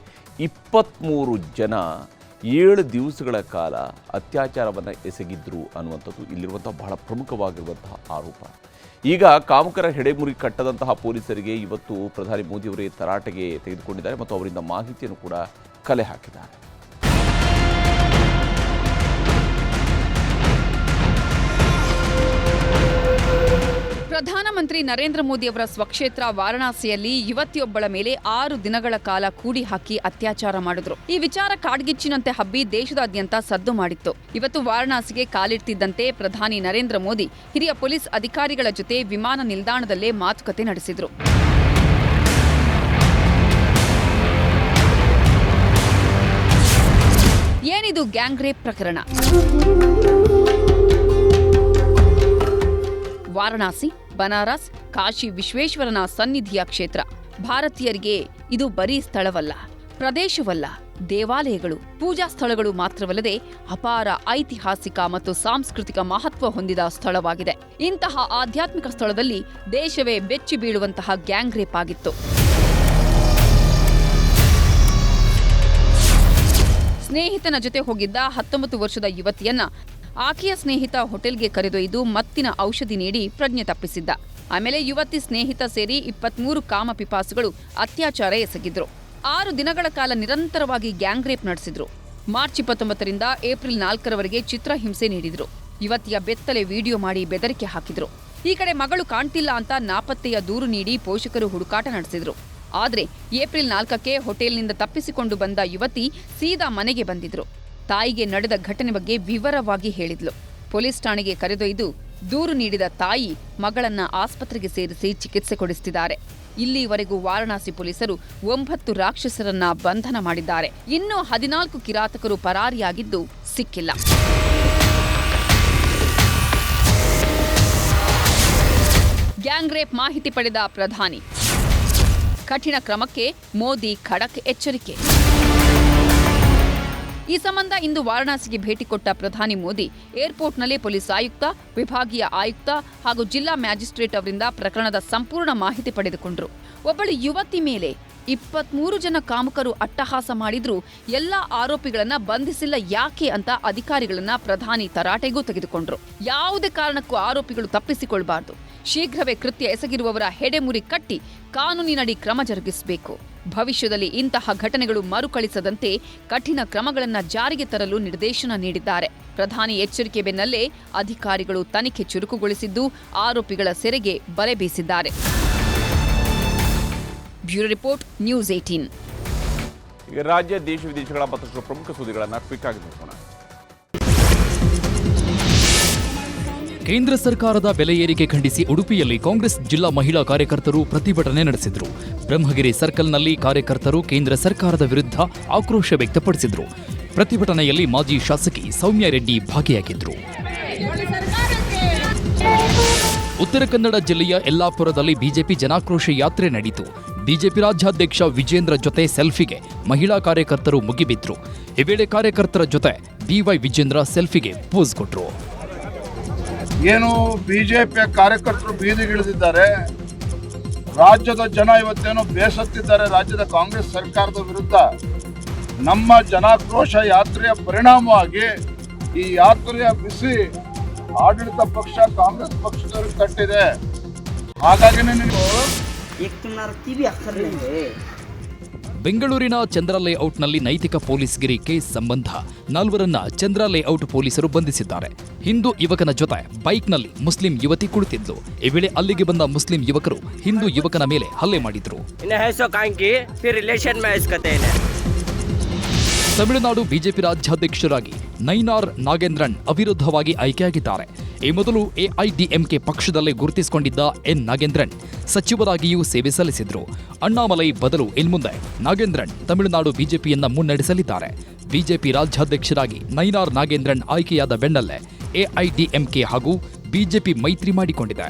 Speaker 1: ಇಪ್ಪತ್ತ್ಮೂರು ಜನ ಏಳು ದಿವಸಗಳ ಕಾಲ ಅತ್ಯಾಚಾರವನ್ನು ಎಸಗಿದ್ರು ಅನ್ನುವಂಥದ್ದು ಇಲ್ಲಿರುವಂಥ ಬಹಳ ಪ್ರಮುಖವಾಗಿರುವಂತಹ ಆರೋಪ. ಈಗ ಕಾಮಕರ ಹೆಡೆಮುರಿ ಕಟ್ಟದಂತಹ ಪೊಲೀಸರಿಗೆ ಇವತ್ತು ಪ್ರಧಾನಿ ಮೋದಿಯವರೇ ತರಾಟೆಗೆ ತೆಗೆದುಕೊಂಡಿದ್ದಾರೆ ಮತ್ತು ಅವರಿಂದ ಮಾಹಿತಿಯನ್ನು ಕೂಡ ಕಲೆ ಹಾಕಿದ್ದಾರೆ.
Speaker 18: ಪ್ರಧಾನಮಂತ್ರಿ ನರೇಂದ್ರ ಮೋದಿ ಅವರ ಸ್ವಕ್ಷೇತ್ರ ವಾರಣಾಸಿಯಲ್ಲಿ ಯುವತಿಯೊಬ್ಬಳ ಮೇಲೆ ಆರು ದಿನಗಳ ಕಾಲ ಕೂಡಿ ಹಾಕಿ ಅತ್ಯಾಚಾರ ಮಾಡಿದ್ರು. ಈ ವಿಚಾರ ಕಾಡ್ಗಿಚ್ಚಿನಂತೆ ಹಬ್ಬಿ ದೇಶದಾದ್ಯಂತ ಸದ್ದು ಮಾಡಿತ್ತು. ಇವತ್ತು ವಾರಣಾಸಿಗೆ ಕಾಲಿಡ್ತಿದ್ದಂತೆ ಪ್ರಧಾನಿ ನರೇಂದ್ರ ಮೋದಿ ಹಿರಿಯ ಪೊಲೀಸ್ ಅಧಿಕಾರಿಗಳ ಜೊತೆ ವಿಮಾನ ನಿಲ್ದಾಣದಲ್ಲೇ ಮಾತುಕತೆ ನಡೆಸಿದ್ರು. ಏನಿದು ಗ್ಯಾಂಗ್ ರೇಪ್ ಪ್ರಕರಣ? ವಾರಣಾಸಿ ಬನಾರಸ್, ಕಾಶಿ ವಿಶ್ವೇಶ್ವರನ ಸನ್ನಿಧಿಯ ಕ್ಷೇತ್ರ. ಭಾರತೀಯರಿಗೆ ಇದು ಬರೀ ಸ್ಥಳವಲ್ಲ, ಪ್ರದೇಶವಲ್ಲ, ದೇವಾಲಯಗಳು, ಪೂಜಾ ಸ್ಥಳಗಳು ಮಾತ್ರವಲ್ಲದೆ ಅಪಾರ ಐತಿಹಾಸಿಕ ಮತ್ತು ಸಾಂಸ್ಕೃತಿಕ ಮಹತ್ವ ಹೊಂದಿದ ಸ್ಥಳವಾಗಿದೆ. ಇಂತಹ ಆಧ್ಯಾತ್ಮಿಕ ಸ್ಥಳದಲ್ಲಿ ದೇಶವೇ ಬೆಚ್ಚಿ ಬೀಳುವಂತಹ ಗ್ಯಾಂಗ್ ರೇಪ್ ಆಗಿತ್ತು. ಸ್ನೇಹಿತನ ಜೊತೆ ಹೋಗಿದ್ದ ಹತ್ತೊಂಬತ್ತು ವರ್ಷದ ಯುವತಿಯನ್ನ ಆಕೆಯ ಸ್ನೇಹಿತ ಹೋಟೆಲ್ಗೆ ಕರೆದೊಯ್ದು ಮತ್ತಿನ ಔಷಧಿ ನೀಡಿ ಪ್ರಜ್ಞೆ ತಪ್ಪಿಸಿದ್ದ. ಆಮೇಲೆ ಯುವತಿ ಸ್ನೇಹಿತ ಸೇರಿ ಇಪ್ಪತ್ಮೂರು ಕಾಮ ಪಿಪಾಸುಗಳು ಅತ್ಯಾಚಾರ ಎಸಗಿದ್ರು. ಆರು ದಿನಗಳ ಕಾಲ ನಿರಂತರವಾಗಿ ಗ್ಯಾಂಗ್ ರೇಪ್ ನಡೆಸಿದ್ರು. ಮಾರ್ಚ್ ಇಪ್ಪತ್ತೊಂಬತ್ತರಿಂದ ಏಪ್ರಿಲ್ ನಾಲ್ಕರವರೆಗೆ ಚಿತ್ರಹಿಂಸೆ ನೀಡಿದ್ರು. ಯುವತಿಯ ಬೆತ್ತಲೆ ವಿಡಿಯೋ ಮಾಡಿ ಬೆದರಿಕೆ ಹಾಕಿದ್ರು. ಈ ಕಡೆ ಮಗಳು ಕಾಣ್ತಿಲ್ಲ ಅಂತ ನಾಪತ್ತೆಯ ದೂರು ನೀಡಿ ಪೋಷಕರು ಹುಡುಕಾಟ ನಡೆಸಿದ್ರು. ಆದರೆ ಏಪ್ರಿಲ್ ನಾಲ್ಕಕ್ಕೆ ಹೋಟೆಲ್ನಿಂದ ತಪ್ಪಿಸಿಕೊಂಡು ಬಂದ ಯುವತಿ ಸೀದಾ ಮನೆಗೆ ಬಂದಿದ್ರು. ತಾಯಿಗೆ ನಡೆದ ಘಟನೆ ಬಗ್ಗೆ ವಿವರವಾಗಿ ಹೇಳಿದ್ಲು. ಪೊಲೀಸ್ ಠಾಣೆಗೆ ಕರೆದೊಯ್ದು ದೂರು ನೀಡಿದ ತಾಯಿ ಮಗಳನ್ನ ಆಸ್ಪತ್ರೆಗೆ ಸೇರಿಸಿ ಚಿಕಿತ್ಸೆ ಕೊಡಿಸುತ್ತಿದ್ದಾರೆ ಇಲ್ಲಿವರೆಗೂ ವಾರಣಾಸಿ ಪೊಲೀಸರು ಒಂಬತ್ತು ರಾಕ್ಷಸರನ್ನ ಬಂಧನ ಮಾಡಿದ್ದಾರೆ. ಇನ್ನು ಹದಿನಾಲ್ಕು ಕಿರಾತಕರು ಪರಾರಿಯಾಗಿದ್ದು ಸಿಕ್ಕಿಲ್ಲ. ಗ್ಯಾಂಗ್ ರೇಪ್ ಮಾಹಿತಿ ಪಡೆದ ಪ್ರಧಾನಿ. ಕಠಿಣ ಕ್ರಮಕ್ಕೆ ಮೋದಿ ಖಡಕ್ ಎಚ್ಚರಿಕೆ. ಈ ಸಂಬಂಧ ಇಂದು ವಾರಣಾಸಿಗೆ ಭೇಟಿ ಕೊಟ್ಟ ಪ್ರಧಾನಿ ಮೋದಿ, ಏರ್ಪೋರ್ಟ್ನಲ್ಲಿ ಪೊಲೀಸ್ ಆಯುಕ್ತ, ವಿಭಾಗೀಯ ಆಯುಕ್ತ ಹಾಗೂ ಜಿಲ್ಲಾ ಮ್ಯಾಜಿಸ್ಟ್ರೇಟ್ ಅವರಿಂದ ಪ್ರಕರಣದ ಸಂಪೂರ್ಣ ಮಾಹಿತಿ ಪಡೆದುಕೊಂಡರು. ಒಬ್ಬಳು ಯುವತಿ ಮೇಲೆ ಇಪ್ಪತ್ಮೂರು ಜನ ಕಾಮಕರು ಅಟ್ಟಹಾಸ ಮಾಡಿದ್ರು ಎಲ್ಲ ಆರೋಪಿಗಳನ್ನ ಬಂಧಿಸಿಲ್ಲ ಯಾಕೆ ಅಂತ ಅಧಿಕಾರಿಗಳನ್ನ ಪ್ರಧಾನಿ ತರಾಟೆಗೂ ತೆಗೆದುಕೊಂಡ್ರು. ಯಾವುದೇ ಕಾರಣಕ್ಕೂ ಆರೋಪಿಗಳು ತಪ್ಪಿಸಿಕೊಳ್ಬಾರ್ದು. ಶೀಘ್ರವೇ ಕೃತ್ಯ ಎಸಗಿರುವವರ ಹೆಡೆಮುರಿ ಕಟ್ಟಿ ಕಾನೂನಿನಡಿ ಕ್ರಮ ಜರುಗಿಸಬೇಕು. ಭವಿಷ್ಯದಲ್ಲಿ ಇಂತಹ ಘಟನೆಗಳು ಮರುಕಳಿಸದಂತೆ ಕಠಿಣ ಕ್ರಮಗಳನ್ನು ಜಾರಿಗೆ ತರಲು ನಿರ್ದೇಶನ ನೀಡಿದ್ದಾರೆ. ಪ್ರಧಾನಿ ಎಚ್ಚರಿಕೆ ಬೆನ್ನಲ್ಲೇ ಅಧಿಕಾರಿಗಳು ತನಿಖೆ ಚುರುಕುಗೊಳಿಸಿದ್ದು ಆರೋಪಿಗಳ ಸೆರೆಗೆ ಬಲೆ ಬೀಸಿದ್ದಾರೆ. Bureau report, news
Speaker 1: eighteen. ರಾಜ್ಯ ದೇಶ ವಿದೇಶಗಳ ಮತ್ತಷ್ಟು ಪ್ರಮುಖ ಸುದ್ದಿಗಳನ್ನು ಕ್ವಿಕ್ ಆಗಿ ನೋಡೋಣ
Speaker 13: ಕೇಂದ್ರ ಸರ್ಕಾರದ ಬೆಲೆ ಏರಿಕೆ ಖಂಡಿಸಿ ಉಡುಪಿಯಲ್ಲಿ ಕಾಂಗ್ರೆಸ್ ಜಿಲ್ಲಾ ಮಹಿಳಾ ಕಾರ್ಯಕರ್ತರು ಪ್ರತಿಭಟನೆ ನಡೆಸಿದರು. ಬ್ರಹ್ಮಗಿರಿ ಸರ್ಕಲ್ನಲ್ಲಿ ಕಾರ್ಯಕರ್ತರು ಕೇಂದ್ರ ಸರ್ಕಾರದ ವಿರುದ್ಧ ಆಕ್ರೋಶ ವ್ಯಕ್ತಪಡಿಸಿದರು. ಪ್ರತಿಭಟನೆಯಲ್ಲಿ ಮಾಜಿ ಶಾಸಕಿ ಸೌಮ್ಯ ರೆಡ್ಡಿ ಭಾಗಿಯಾಗಿದ್ದರು ಉತ್ತರ ಕನ್ನಡ ಜಿಲ್ಲೆಯ ಯಲ್ಲಾಪುರದಲ್ಲಿ ಬಿಜೆಪಿ ಜನಾಕ್ರೋಶ ಯಾತ್ರೆ ನಡೆಯಿತು. ಬಿಜೆಪಿ ರಾಜ್ಯಾಧ್ಯಕ್ಷ ವಿಜೇಂದ್ರ ಜೊತೆ ಸೆಲ್ಫಿಗೆ ಮಹಿಳಾ ಕಾರ್ಯಕರ್ತರು ಮುಗಿಬಿದ್ರು. ಈ ವೇಳೆ ಕಾರ್ಯಕರ್ತರ ಜೊತೆ ಬಿವೈ ವಿಜೇಂದ್ರ ಸೆಲ್ಫಿಗೆ ಪೋಸ್ ಕೊಟ್ರು.
Speaker 5: ಏನು ಬಿಜೆಪಿಯ ಕಾರ್ಯಕರ್ತರು ಬೀದಿಗಿಳಿದಿದ್ದಾರೆ, ರಾಜ್ಯದ ಜನ ಇವತ್ತೇನೋ ಬೇಸತ್ತಿದ್ದಾರೆ, ರಾಜ್ಯದ ಕಾಂಗ್ರೆಸ್ ಸರ್ಕಾರದ ವಿರುದ್ಧ. ನಮ್ಮ ಜನಾಕ್ರೋಶ ಯಾತ್ರೆಯ ಪರಿಣಾಮವಾಗಿ ಈ ಯಾತ್ರೆಯ ಬಿಸಿ ಆಡಳಿತ ಪಕ್ಷ ಕಾಂಗ್ರೆಸ್ ಪಕ್ಷದವ್ರಿಗೆ ಕಟ್ಟಿದೆ ಹಾಗಾಗಿ ನೀವು
Speaker 13: ಬೆಂಗಳೂರಿನ ಚಂದ್ರ ಲೇಔಟ್ನಲ್ಲಿ ನೈತಿಕ ಪೊಲೀಸ್ಗಿರಿ ಕೇಸ್ ಸಂಬಂಧ ನಾಲ್ವರನ್ನ ಚಂದ್ರ ಲೇಔಟ್ ಪೊಲೀಸರು ಬಂಧಿಸಿದ್ದಾರೆ. ಹಿಂದೂ ಯುವಕನ ಜೊತೆ ಬೈಕ್ನಲ್ಲಿ ಮುಸ್ಲಿಂ ಯುವತಿ ಕುಳಿತಿದ್ಲು. ಈ ವೇಳೆ ಅಲ್ಲಿಗೆ ಬಂದ ಮುಸ್ಲಿಂ ಯುವಕರು ಹಿಂದೂ ಯುವಕನ ಮೇಲೆ ಹಲ್ಲೆ ಮಾಡಿದ್ರು. ತಮಿಳುನಾಡು ಬಿಜೆಪಿ ರಾಜ್ಯಾಧ್ಯಕ್ಷರಾಗಿ ನೈನಾರ್ ನಾಗೇಂದ್ರನ್ ಅವಿರುದ್ಧವಾಗಿ ಆಯ್ಕೆಯಾಗಿದ್ದಾರೆ. ಈ ಮೊದಲು ಎಐಡಿಎಂಕೆ ಪಕ್ಷದಲ್ಲೇ ಗುರುತಿಸಿಕೊಂಡಿದ್ದ ಎನ್ ನಾಗೇಂದ್ರನ್ ಸಚಿವರಾಗಿಯೂ ಸೇವೆ ಸಲ್ಲಿಸಿದ್ರು. ಅಣ್ಣಾಮಲೈ ಬದಲು ಇನ್ಮುಂದೆ ನಾಗೇಂದ್ರನ್ ತಮಿಳುನಾಡು ಬಿಜೆಪಿಯನ್ನ ಮುನ್ನಡೆಸಲಿದ್ದಾರೆ. ಬಿಜೆಪಿ ರಾಜ್ಯಾಧ್ಯಕ್ಷರಾಗಿ ನೈನಾರ್ ನಾಗೇಂದ್ರನ್ ಆಯ್ಕೆಯಾದ ಬೆನ್ನಲ್ಲೇ ಎಐಡಿಎಂಕೆ ಹಾಗೂ ಬಿಜೆಪಿ ಮೈತ್ರಿ ಮಾಡಿಕೊಂಡಿದೆ.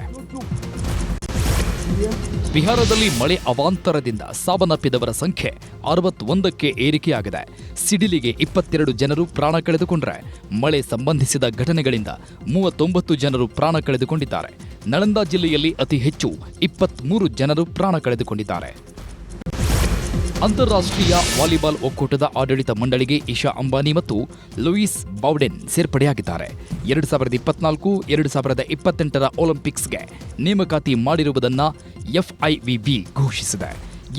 Speaker 13: ಬಿಹಾರದಲ್ಲಿ ಮಳೆ ಅವಾಂತರದಿಂದ ಸಾವನ್ನಪ್ಪಿದವರ ಸಂಖ್ಯೆ ಅರವತ್ತೊಂದಕ್ಕೆ ಏರಿಕೆಯಾಗಿದೆ. ಸಿಡಿಲಿಗೆ ಇಪ್ಪತ್ತೆರಡು ಜನರು ಪ್ರಾಣ ಕಳೆದುಕೊಂಡರೆ, ಮಳೆ ಸಂಬಂಧಿಸಿದ ಘಟನೆಗಳಿಂದ ಮೂವತ್ತೊಂಬತ್ತು ಜನರು ಪ್ರಾಣ ಕಳೆದುಕೊಂಡಿದ್ದಾರೆ. ನಳಂದ ಜಿಲ್ಲೆಯಲ್ಲಿ ಅತಿ ಹೆಚ್ಚು ಇಪ್ಪತ್ಮೂರು ಜನರು ಪ್ರಾಣ ಕಳೆದುಕೊಂಡಿದ್ದಾರೆ. ಅಂತಾರಾಷ್ಟ್ರೀಯ ವಾಲಿಬಾಲ್ ಒಕ್ಕೂಟದ ಆಡಳಿತ ಮಂಡಳಿಗೆ ಇಶಾ ಅಂಬಾನಿ ಮತ್ತು ಲೂಯಿಸ್ ಬೌಡೆನ್ ಸೇರ್ಪಡೆಯಾಗಿದ್ದಾರೆ. ಎರಡು ಸಾವಿರದ ಇಪ್ಪತ್ನಾಲ್ಕು, ಎರಡು ಸಾವಿರದ ಇಪ್ಪತ್ತೆಂಟರ ಒಲಿಂಪಿಕ್ಸ್ಗೆ ನೇಮಕಾತಿ ಮಾಡಿರುವುದನ್ನು ಎಫ್ಐವಿಬಿ ಘೋಷಿಸಿದೆ.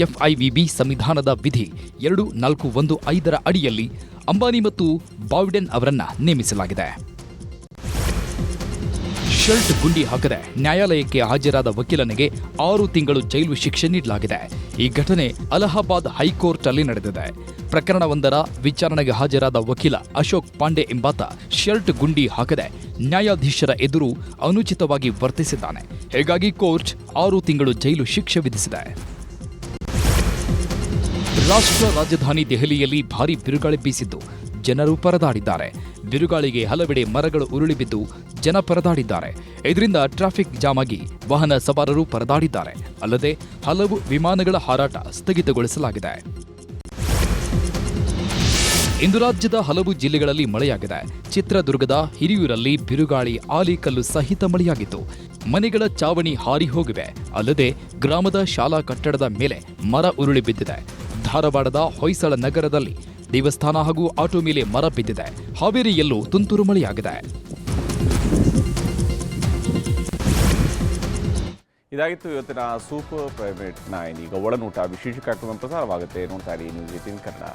Speaker 13: ಎಫ್ಐವಿಬಿ ಸಂವಿಧಾನದ ವಿಧಿ ಎರಡು ನಾಲ್ಕು ಒಂದು ಐದರ ಅಡಿಯಲ್ಲಿ ಅಂಬಾನಿ ಮತ್ತು ಬೌಡೆನ್ ಅವರನ್ನು ನೇಮಿಸಲಾಗಿದೆ. ಶರ್ಟ್ ಗುಂಡಿ ಹಾಕದೆ ನ್ಯಾಯಾಲಯಕ್ಕೆ ಹಾಜರಾದ ವಕೀಲನಿಗೆ ಆರು ತಿಂಗಳು ಜೈಲು ಶಿಕ್ಷೆ ನೀಡಲಾಗಿದೆ. ಈ ಘಟನೆ ಅಲಹಾಬಾದ್ ಹೈಕೋರ್ಟ್ ಅಲ್ಲಿ ನಡೆದಿದೆ. ಪ್ರಕರಣವೊಂದರ ವಿಚಾರಣೆಗೆ ಹಾಜರಾದ ವಕೀಲ ಅಶೋಕ್ ಪಾಂಡೆ ಎಂಬಾತ ಶರ್ಟ್ ಗುಂಡಿ ಹಾಕದೆ ನ್ಯಾಯಾಧೀಶರ ಎದುರು ಅನುಚಿತವಾಗಿ ವರ್ತಿಸಿದ್ದಾನೆ. ಹೀಗಾಗಿ ಕೋರ್ಟ್ ಆರು ತಿಂಗಳು ಜೈಲು ಶಿಕ್ಷೆ ವಿಧಿಸಿದೆ. ರಾಷ್ಟ್ರ ರಾಜಧಾನಿ ದೆಹಲಿಯಲ್ಲಿ ಭಾರೀ ಬಿರುಗಾಳಿ ಬೀಸಿದ್ದು ಜನರು ಪರದಾಡಿದ್ದಾರೆ. ಬಿರುಗಾಳಿಗೆ ಹಲವೆಡೆ ಮರಗಳು ಉರುಳಿ ಬಿದ್ದು ಜನ ಪರದಾಡಿದ್ದಾರೆ. ಇದರಿಂದ ಟ್ರಾಫಿಕ್ ಜಾಮ್ ಆಗಿ ವಾಹನ ಸವಾರರು ಪರದಾಡಿದ್ದಾರೆ. ಅಲ್ಲದೆ ಹಲವು ವಿಮಾನಗಳ ಹಾರಾಟ ಸ್ಥಗಿತಗೊಳಿಸಲಾಗಿದೆ. ಇಂದು ರಾಜ್ಯದ ಹಲವು ಜಿಲ್ಲೆಗಳಲ್ಲಿ ಮಳೆಯಾಗಿದೆ. ಚಿತ್ರದುರ್ಗದ ಹಿರಿಯೂರಲ್ಲಿ ಬಿರುಗಾಳಿ ಆಲಿಕಲ್ಲು ಸಹಿತ ಮಳೆಯಾಗಿತ್ತು. ಮನೆಗಳ ಚಾವಣಿ ಹಾರಿ ಹೋಗಿವೆ. ಅಲ್ಲದೆ ಗ್ರಾಮದ ಶಾಲಾ ಕಟ್ಟಡದ ಮೇಲೆ ಮರ ಉರುಳಿ ಬಿದ್ದಿದೆ. ಧಾರವಾಡದ ಹೊಯ್ಸಳ ನಗರದಲ್ಲಿ ದೇವಸ್ಥಾನ ಹಾಗೂ ಆಟೋ ಮೇಲೆ ಮರ ಬಿದ್ದಿದೆ. ಹಾವೇರಿಯಲ್ಲೂ ತುಂತುರು ಮಳೆಯಾಗಿದೆ.
Speaker 1: ಇದಾಗಿತ್ತು ಇವತ್ತಿನ ಸೂಪರ್ ಪ್ರೈವೇಟ್ ನೈನ್. ಈಗ ಒಳನೋಟ, ವಿಶೇಷ ಕಾರ್ಯಕ್ರಮ ಪ್ರಸಾರವಾಗುತ್ತೆ ನೋಡ್ತಾ ಇರಿ ನ್ಯೂಸ್ ಏಟೀನ್ ಕನ್ನಡ.